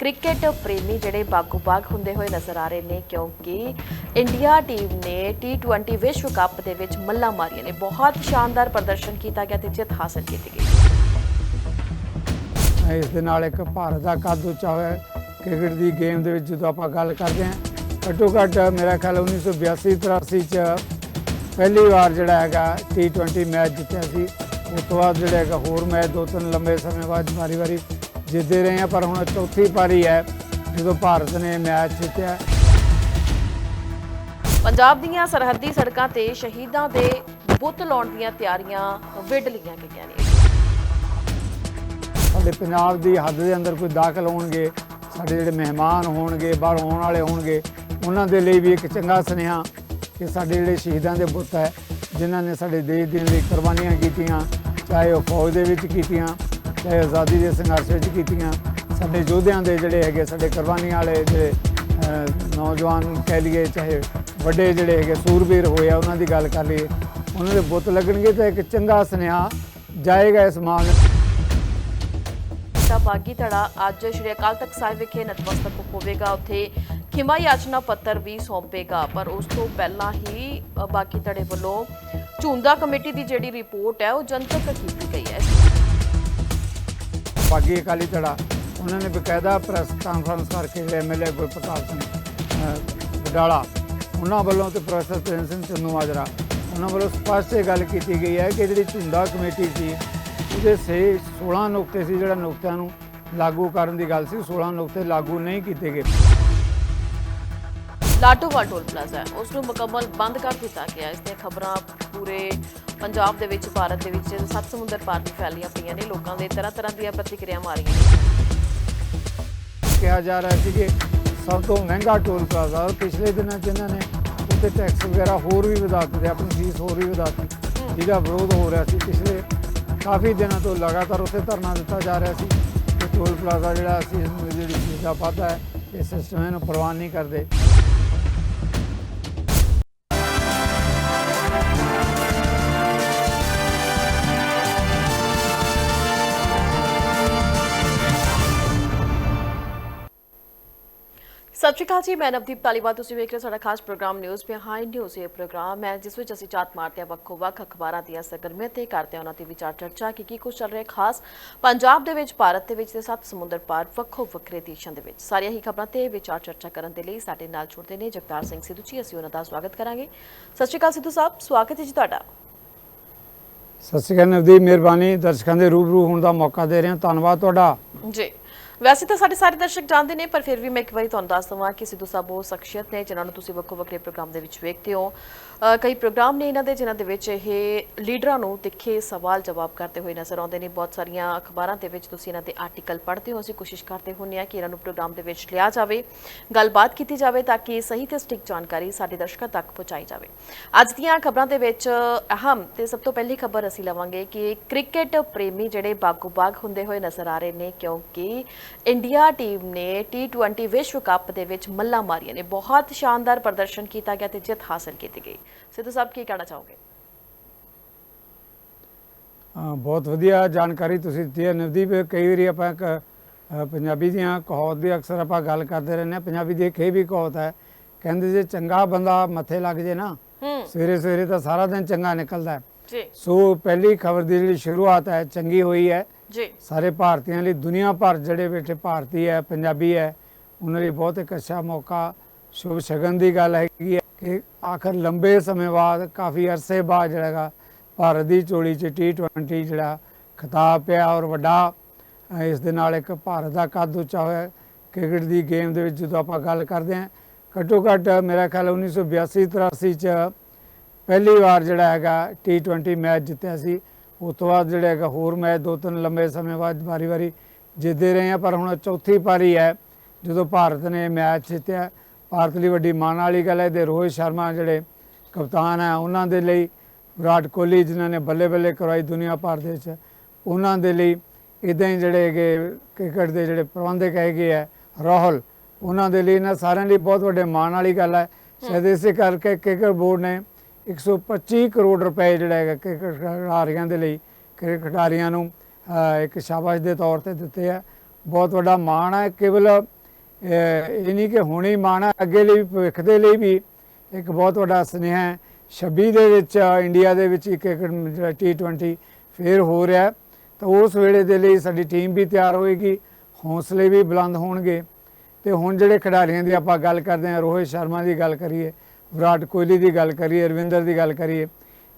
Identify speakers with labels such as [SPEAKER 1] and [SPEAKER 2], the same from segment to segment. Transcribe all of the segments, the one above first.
[SPEAKER 1] Cricket ਪ੍ਰੇਮੀ ਜਿਹੜੇ ਬਾਗੂ ਬਾਗ ਹੁੰਦੇ ਹੋਏ ਨਜ਼ਰ ਆ ਰਹੇ ਨੇ ਕਿਉਂਕਿ ਇੰਡੀਆ ਟੀਮ ਨੇ T20 ਵਿਸ਼ਵ ਕੱਪ ਦੇ ਵਿੱਚ ਮੱਲਾਂ ਮਾਰੀਆਂ ਨੇ। ਬਹੁਤ ਸ਼ਾਨਦਾਰ ਪ੍ਰਦਰਸ਼ਨ ਕੀਤਾ ਗਿਆ ਤੇ ਜਿੱਤ ਹਾਸਲ ਕੀਤੀ ਗਈ।
[SPEAKER 2] ਇਸ ਦੇ ਨਾਲ ਇੱਕ ਭਾਰਤ ਦਾ ਕੱਦ ਉੱਚਾ ਹੋਇਆ ਕ੍ਰਿਕਟ ਦੀ ਗੇਮ ਦੇ ਵਿੱਚ ਜਦੋਂ ਆਪਾਂ ਗੱਲ ਕਰਦੇ ਹਾਂ ਘੱਟੋ ਘੱਟ ਮੇਰਾ ਖਿਆਲ 1982 83 ਚ ਪਹਿਲੀ ਵਾਰ ਜਿਹੜਾ ਹੈਗਾ T20 ਮੈਚ ਜਿੱਤਿਆ ਸੀ। ਉਸ ਤੋਂ ਬਾਅਦ ਜਿਹੜਾ ਹੈਗਾ ਹੋਰ ਮੈਚ ਦੋ ਤਿੰਨ ਲੰਬੇ ਸਮੇਂ ਬਾਅਦ ਵਾਰੀ-ਵਾਰੀ ਜਿੱਤਦੇ ਰਹੇ ਆ ਪਰ ਹੁਣ ਚੌਥੀ ਪਾਰੀ ਹੈ ਜਦੋਂ ਭਾਰਤ ਨੇ ਮੈਚ ਜਿੱਤਿਆ।
[SPEAKER 1] ਪੰਜਾਬ ਦੀਆਂ ਸਰਹੱਦੀ ਸੜਕਾਂ ਤੇ ਸ਼ਹੀਦਾਂ ਦੇ ਬੁੱਤ ਲਾਉਣ ਦੀਆਂ ਤਿਆਰੀਆਂ ਵਿੱਢ ਲਈਆਂ ਗਈਆਂ ਨੇ।
[SPEAKER 2] ਸਾਡੇ ਪੰਜਾਬ ਦੀ ਹੱਦ ਦੇ ਅੰਦਰ ਕੋਈ ਦਾਖਲ ਹੋਣਗੇ ਸਾਡੇ ਜਿਹੜੇ ਮਹਿਮਾਨ ਹੋਣਗੇ ਬਾਹਰ ਆਉਣ ਵਾਲੇ ਹੋਣਗੇ ਉਹਨਾਂ ਦੇ ਲਈ ਵੀ ਇੱਕ ਚੰਗਾ ਸੁਨੇਹਾ ਕਿ ਸਾਡੇ ਜਿਹੜੇ ਸ਼ਹੀਦਾਂ ਦੇ ਬੁੱਤ ਹੈ ਜਿਨ੍ਹਾਂ ਨੇ ਸਾਡੇ ਦੇਸ਼ ਦੇ ਲਈ ਕੁਰਬਾਨੀਆਂ ਕੀਤੀਆਂ ਚਾਹੇ ਉਹ ਫੌਜ ਦੇ ਵਿੱਚ ਕੀਤੀਆਂ ਆਜ਼ਾਦੀ ਦੇ ਸੰਘਰਸ਼ ਵਿੱਚ ਕੀਤੀਆਂ। ਸਾਡੇ ਯੋਧਿਆਂ ਦੇ ਜਿਹੜੇ ਹੈਗੇ, ਸਾਡੇ ਕੁਰਬਾਨੀਆਂ ਵਾਲੇ ਜਿਹੜੇ ਨੌਜਵਾਨ ਕਹਿ ਲਈਏ, ਚਾਹੇ ਵੱਡੇ ਜਿਹੜੇ ਹੈਗੇ, ਸੂਰਬੀਰ ਹੋਏ ਆ, ਉਹਨਾਂ ਦੀ ਗੱਲ ਕਰ ਲਈਏ, ਉਹਨਾਂ ਦੇ ਬੁੱਤ ਲੱਗਣਗੇ ਤਾਂ ਇੱਕ ਚੰਗਾ ਸੁਨੇਹਾ ਜਾਏਗਾ ਇਸ ਮਾਨ
[SPEAKER 1] ਦਾ ਬਾਗੀ ਧੜਾ ਅੱਜ ਸ਼੍ਰੀ ਅਕਾਲ ਤਖਤ ਸਾਹਿਬ ਵਿਖੇ ਨਤਮਸਤਕ ਹੋਵੇਗਾ। ਉੱਥੇ ਖਿਮਾ ਯਾਚਨਾ ਪੱਤਰ ਵੀ ਸੌਂਪੇਗਾ। ਪਰ ਉਸ ਤੋਂ ਪਹਿਲਾਂ ਹੀ ਬਾਗੀ ਧੜੇ ਵੱਲੋਂ ਝੁੰਦਾ ਕਮੇਟੀ ਦੀ ਜਿਹੜੀ ਰਿਪੋਰਟ ਹੈ, ਉਹ ਜਨਤਕ ਕੀਤੀ ਗਈ ਹੈ।
[SPEAKER 2] ਬਾਗੀ ਅਕਾਲੀ ਧੜਾ ਉਹਨਾਂ ਨੇ ਬਕਾਇਦਾ ਪ੍ਰੈਸ ਕਾਨਫਰੰਸ ਕਰਕੇ ਐਮਐਲਏ ਗੁਰਪ੍ਰਤਾਪ ਸਿੰਘ ਅਹ, ਉਹਨਾਂ ਵੱਲੋਂ ਤੇ ਪ੍ਰੋਫੈਸਰ ਪ੍ਰੇਮ ਸਿੰਘ ਚੰਨੂ ਮਾਜਰਾ ਉਹਨਾਂ ਵੱਲੋਂ ਸਪਸ਼ਟ ਇਹ ਗੱਲ ਕੀਤੀ ਗਈ ਹੈ ਕਿ ਜਿਹੜੀ ਝੁੰਡਾ ਕਮੇਟੀ ਸੀ ਉਹਦੇ ਸੇ 16 ਨੁਕਤੇ ਸੀ ਜਿਹੜਾ ਨੁਕਤਿਆਂ ਨੂੰ ਲਾਗੂ ਕਰਨ ਦੀ ਗੱਲ ਸੀ 16 ਨੁਕਤੇ ਲਾਗੂ ਨਹੀਂ ਕੀਤੇ ਗਏ।
[SPEAKER 1] ਲਾਟੋਵਾਲ ਟੋਲ ਪਲਾਜ਼ਾ ਉਸ ਨੂੰ ਮੁਕੰਮਲ ਬੰਦ ਕਰ ਦਿੱਤਾ ਗਿਆ ਇਸ ਦੀਆਂ ਖਬਰਾਂ ਪੂਰੇ ਪੰਜਾਬ ਦੇ ਵਿੱਚ, ਭਾਰਤ ਦੇ ਵਿੱਚ ਸੱਤ ਸਮੁੰਦਰ ਪਾਰ ਵੀ ਫੈਲੀਆਂ ਪਈਆਂ ਨੇ। ਲੋਕਾਂ ਦੇ ਤਰ੍ਹਾਂ ਤਰ੍ਹਾਂ ਦੀਆਂ ਪ੍ਰਤੀਕਿਰਿਆਵਾਂ ਆ ਰਹੀਆਂ ਨੇ।
[SPEAKER 2] ਕਿਹਾ ਜਾ ਰਿਹਾ ਸੀ ਕਿ ਸਭ ਤੋਂ ਮਹਿੰਗਾ ਟੋਲ ਪਲਾਜ਼ਾ ਔਰ ਪਿਛਲੇ ਦਿਨਾਂ 'ਚ ਇਹਨਾਂ ਨੇ ਉੱਤੇ ਟੈਕਸ ਵਗੈਰਾ ਹੋਰ ਵੀ ਵਧਾ ਦਿੱਤੇ, ਆਪਣੀ ਫੀਸ ਹੋਰ ਵੀ ਵਧਾ ਦਿੱਤੀ, ਜਿਹਦਾ ਵਿਰੋਧ ਹੋ ਰਿਹਾ ਸੀ। ਪਿਛਲੇ ਕਾਫੀ ਦਿਨਾਂ ਤੋਂ ਲਗਾਤਾਰ ਉੱਥੇ ਧਰਨਾ ਦਿੱਤਾ ਜਾ ਰਿਹਾ ਸੀ ਕਿ ਟੋਲ ਪਲਾਜ਼ਾ ਜਿਹੜਾ ਅਸੀਂ ਜਿਹੜੀ ਫੀਸ ਦਾ ਵਾਧਾ ਹੈ, ਇਹ ਸਿਸਟਮ ਇਹਨੂੰ ਪ੍ਰਵਾਨ ਨਹੀਂ ਕਰਦੇ।
[SPEAKER 1] ਸਤਿ ਸ਼੍ਰੀ ਅਕਾਲ ਜੀ ਮੈਂ ਨਵਦੀਪ ਤਾਲੀਬਾਨ ਤੁਸੀਂ ਵੇਖ ਰਹੇ ਸਾਡਾ ਖਾਸ ਪ੍ਰੋਗਰਾਮ ਨਿਊਜ਼ ਬਿਹਾਈਂਡ ਨਿਊਜ਼ ਇਹ ਪ੍ਰੋਗਰਾਮ ਹੈ ਜਿਸ ਵਿੱਚ ਅਸੀਂ ਚਾਤ ਮਾਰਦੇ ਹਾਂ ਵੱਖੋ ਵੱਖ ਅਖਬਾਰਾਂ ਦੀਆਂ ਸਰਗਰਮੀਆਂ ਤੇ ਕਰਦੇ ਹਾਂ ਉਹਨਾਂ ਦੀ ਵਿਚਾਰ ਚਰਚਾ ਕਿ ਕੀ ਕੁਝ ਚੱਲ ਰਿਹਾ ਖਾਸ ਪੰਜਾਬ ਦੇ ਵਿੱਚ ਭਾਰਤ ਦੇ ਵਿੱਚ ਤੇ ਸੱਤ ਸਮੁੰਦਰ ਪਾਰ ਵੱਖੋ ਵੱਖਰੇ ਦੇਸ਼ਾਂ ਦੇ ਵਿੱਚ। ਸਾਰੀਆਂ ਹੀ ਖਬਰਾਂ ਤੇ ਵਿਚਾਰ ਚਰਚਾ ਕਰਨ ਦੇ ਲਈ ਸਾਡੇ ਨਾਲ ਜੁੜਦੇ ਨੇ ਜਗਤਾਰ ਸਿੰਘ ਸਿੱਧੂ ਜੀ ਅਸੀਂ ਉਹਨਾਂ ਦਾ ਸਵਾਗਤ ਕਰਾਂਗੇ। ਸਤਿ ਸ਼੍ਰੀ ਅਕਾਲ ਸਿੱਧੂ ਸਾਹਿਬ ਸਵਾਗਤ ਹੈ ਜੀ ਤੁਹਾਡਾ।
[SPEAKER 2] ਸਤਿ ਸ਼੍ਰੀ ਅਕਾਲ ਨਵਦੀਪ ਮਿਹਰਬਾਨੀ। ਦਰਸ਼ਕਾਂ ਦੇ ਰੂਬਰੂ ਹੋਣ ਦਾ ਮੌਕਾ ਦੇ ਰਹੇ ਹਾਂ। ਧੰਨਵਾਦ ਤੁਹਾਡਾ।
[SPEAKER 1] ਜੀ। ਵੈਸੇ ਤਾਂ ਸਾਡੇ ਸਾਰੇ ਦਰਸ਼ਕ ਜਾਣਦੇ ਨੇ, ਪਰ ਫਿਰ ਵੀ ਮੈਂ ਇੱਕ ਵਾਰੀ ਤੁਹਾਨੂੰ ਦੱਸ ਦਵਾਂ ਕਿ ਸਿੱਧੂ ਸਾਹਿਬ ਉਹ ਸ਼ਖਸੀਅਤ ਨੇ, ਜਿਨ੍ਹਾਂ ਨੂੰ ਤੁਸੀਂ ਵੱਖੋ ਵੱਖਰੇ ਪ੍ਰੋਗਰਾਮ ਦੇ ਵਿੱਚ ਵੇਖਦੇ ਹੋ। ਕਈ ਪ੍ਰੋਗਰਾਮ ਨੇ ਇਹਨਾਂ ਦੇ, ਜਿਨ੍ਹਾਂ ਦੇ ਵਿੱਚ ਇਹ ਲੀਡਰਾਂ ਨੂੰ ਤਿੱਖੇ ਸਵਾਲ ਜਵਾਬ ਕਰਦੇ ਹੋਏ ਨਜ਼ਰ ਆਉਂਦੇ ਨੇ। ਬਹੁਤ ਸਾਰੀਆਂ ਅਖਬਾਰਾਂ ਦੇ ਵਿੱਚ ਤੁਸੀਂ ਇਹਨਾਂ ਦੇ ਆਰਟੀਕਲ ਪੜ੍ਹਦੇ ਹੋ। ਅਸੀਂ ਕੋਸ਼ਿਸ਼ ਕਰਦੇ ਹੁੰਨੇ ਆ ਕਿ ਇਹਨਾਂ ਨੂੰ ਪ੍ਰੋਗਰਾਮ ਦੇ ਵਿੱਚ ਲਿਆ ਜਾਵੇ, ਗੱਲਬਾਤ ਕੀਤੀ ਜਾਵੇ ਤਾਂ ਕਿ ਸਹੀ ਤੇ ਸਟਿਕ ਜਾਣਕਾਰੀ ਸਾਡੇ ਦਰਸ਼ਕਾਂ ਤੱਕ ਪਹੁੰਚਾਈ ਜਾਵੇ। ਅੱਜ ਦੀਆਂ ਖਬਰਾਂ ਦੇ ਵਿੱਚ ਅਹਿਮ ਤੇ ਸਭ ਤੋਂ ਪਹਿਲੀ ਖਬਰ ਅਸੀਂ ਲਵਾਂਗੇ ਕਿ ਕ੍ਰਿਕਟ ਪ੍ਰੇਮੀ ਜਿਹੜੇ ਬਾਗੋ-ਬਾਗ ਹੁੰਦੇ ਹੋਏ ਨਜ਼ਰ ਆ ਰਹੇ ਨੇ, ਕਿਉਂਕਿ ਇੰਡੀਆ ਟੀਮ ਨੇ T20 ਵਿਸ਼ਵ ਕੱਪ ਦੇ ਵਿੱਚ ਮੱਲਾਂ ਮਾਰੀਆਂ ਨੇ। ਬਹੁਤ ਸ਼ਾਨਦਾਰ ਪ੍ਰਦਰਸ਼ਨ ਕੀਤਾ ਗਿਆ ਤੇ ਜਿੱਤ ਹਾਸਲ ਕੀਤੀ ਗਈ। ਸਿੱਧੂ ਸਾਹਿਬ ਕੀ ਕਹਿਣਾ ਚਾਹੋਗੇ?
[SPEAKER 2] ਬਹੁਤ ਵਧੀਆ ਜਾਣਕਾਰੀ ਤੁਸੀਂ ਦਿੱਤੀ ਹੈ। ਨਵਦੀਪ ਕਈ ਵਾਰੀ ਆਪਾਂ ਪੰਜਾਬੀ ਦੀਆਂ ਕਹਾਵਤ ਦੀ ਅਕਸਰ ਆਪਾਂ ਗੱਲ ਕਰਦੇ ਰਹਿੰਦੇ ਹਾਂ। ਪੰਜਾਬੀ ਦੀ ਇੱਕ ਇਹ ਵੀ ਕਹਾਵਤ ਹੈ ਕਹਿੰਦੇ ਜੇ ਚੰਗਾ ਬੰਦਾ ਮੱਥੇ ਲੱਗ ਜੇ ਨਾ ਸਵੇਰੇ ਸਵੇਰੇ ਤਾਂ ਸਾਰਾ ਦਿਨ ਚੰਗਾ ਨਿਕਲਦਾ ਹੈ।
[SPEAKER 1] ਜੀ।
[SPEAKER 2] ਸੋ ਪਹਿਲੀ ਖਬਰ ਦੀ ਜਿਹੜੀ ਸ਼ੁਰੂਆਤ ਹੈ ਚੰਗੀ ਹੋਈ ਹੈ।
[SPEAKER 1] ਜੀ।
[SPEAKER 2] ਸਾਰੇ ਭਾਰਤੀਆਂ ਲਈ ਦੁਨੀਆ ਭਰ ਜਿਹੜੇ ਬੈਠੇ ਭਾਰਤੀ ਹੈ ਪੰਜਾਬੀ ਹੈ ਉਹਨਾਂ ਲਈ ਬਹੁਤ ਇੱਕ ਅੱਛਾ ਮੌਕਾ ਸ਼ੁਭ ਸ਼ਗਨ ਦੀ ਗੱਲ ਹੈਗੀ ਹੈ ਕਿ ਆਖਰ ਲੰਬੇ ਸਮੇਂ ਬਾਅਦ ਕਾਫੀ ਅਰਸੇ ਬਾਅਦ ਜਿਹੜਾ ਹੈਗਾ ਭਾਰਤ ਦੀ ਚੋਲੀ 'ਚ T20 ਜਿਹੜਾ ਖਿਤਾਬ ਪਿਆ ਔਰ ਵੱਡਾ ਇਸ ਦੇ ਨਾਲ ਇੱਕ ਭਾਰਤ ਦਾ ਕੱਦ ਉੱਚਾ ਹੋਇਆ। ਕ੍ਰਿਕਟ ਦੀ ਗੇਮ ਦੇ ਵਿੱਚ ਜਦੋਂ ਆਪਾਂ ਗੱਲ ਕਰਦੇ ਹਾਂ, ਘੱਟੋ ਘੱਟ ਮੇਰਾ ਖਿਆਲ 1982 83 ਚ ਪਹਿਲੀ ਵਾਰ ਜਿਹੜਾ ਹੈਗਾ T20 ਮੈਚ ਜਿੱਤਿਆ ਸੀ। ਉਸ ਤੋਂ ਬਾਅਦ ਜਿਹੜਾ ਹੈਗਾ ਹੋਰ ਮੈਚ ਦੋ ਤਿੰਨ ਲੰਬੇ ਸਮੇਂ ਬਾਅਦ ਵਾਰੀ-ਵਾਰੀ ਜਿੱਤਦੇ ਰਹੇ ਆ ਪਰ ਹੁਣ ਚੌਥੀ ਪਾਰੀ ਹੈ ਜਦੋਂ ਭਾਰਤ ਨੇ ਮੈਚ ਜਿੱਤਿਆ। ਭਾਰਤ ਲਈ ਵੱਡੀ ਮਾਣ ਵਾਲੀ ਗੱਲ ਹੈ ਤੇ ਰੋਹਿਤ ਸ਼ਰਮਾ ਜਿਹੜੇ ਕਪਤਾਨ ਹੈ, ਉਹਨਾਂ ਦੇ ਲਈ ਵਿਰਾਟ ਕੋਹਲੀ ਜਿਨ੍ਹਾਂ ਨੇ ਬੱਲੇ ਬੱਲੇ ਕਰਵਾਈ ਦੁਨੀਆ ਭਰ ਦੇ ਵਿੱਚ, ਉਹਨਾਂ ਦੇ ਲਈ ਇਦਾਂ ਹੀ ਜਿਹੜੇ ਹੈਗੇ ਕ੍ਰਿਕਟ ਦੇ ਜਿਹੜੇ ਪ੍ਰਬੰਧਕ ਹੈਗੇ ਆ ਰਾਹੁਲ, ਉਹਨਾਂ ਦੇ ਲਈ ਇਹਨਾਂ ਸਾਰਿਆਂ ਲਈ ਬਹੁਤ ਵੱਡੇ ਮਾਣ ਵਾਲੀ ਗੱਲ ਹੈ। ਸ਼ਾਇਦ ਇਸੇ ਕਰਕੇ ਕ੍ਰਿਕਟ ਬੋਰਡ ਨੇ 125 ਕਰੋੜ ਰੁਪਏ ਜਿਹੜਾ ਹੈਗਾ ਕ੍ਰਿਕਟ ਖਿਡਾਰੀਆਂ ਦੇ ਲਈ, ਕ੍ਰਿਕਟ ਖਿਡਾਰੀਆਂ ਨੂੰ ਇੱਕ ਸ਼ਾਬਾਸ਼ ਦੇ ਤੌਰ ਤੇ ਦਿੱਤੇ ਆ ਬਹੁਤ ਵੱਡਾ ਮਾਣ ਹੈ, ਕੇਵਲ ਇਹ ਨਹੀਂ ਕਿ ਹੁਣੇ ਹੀ ਮਾਣ ਹੈ ਅੱਗੇ ਲਈ ਭਵਿੱਖ ਦੇ ਲਈ ਵੀ ਇੱਕ ਬਹੁਤ ਵੱਡਾ ਸੁਨੇਹਾ ਹੈ। 26 ਦੇ ਵਿੱਚ ਇੰਡੀਆ ਦੇ ਵਿੱਚ ਇੱਕ ਇੱਕ ਜਿਹੜਾ T20 ਫੇਰ ਹੋ ਰਿਹਾ ਤਾਂ ਉਸ ਵੇਲੇ ਦੇ ਲਈ ਸਾਡੀ ਟੀਮ ਵੀ ਤਿਆਰ ਹੋਏਗੀ, ਹੌਸਲੇ ਵੀ ਬੁਲੰਦ ਹੋਣਗੇ। ਤੇ ਹੁਣ ਜਿਹੜੇ ਖਿਡਾਰੀਆਂ ਦੀ ਆਪਾਂ ਗੱਲ ਕਰਦੇ ਹਾਂ, ਰੋਹਿਤ ਸ਼ਰਮਾ ਦੀ ਗੱਲ ਕਰੀਏ, ਵਿਰਾਟ ਕੋਹਲੀ ਦੀ ਗੱਲ ਕਰੀਏ, ਰਵਿੰਦਰ ਦੀ ਗੱਲ ਕਰੀਏ,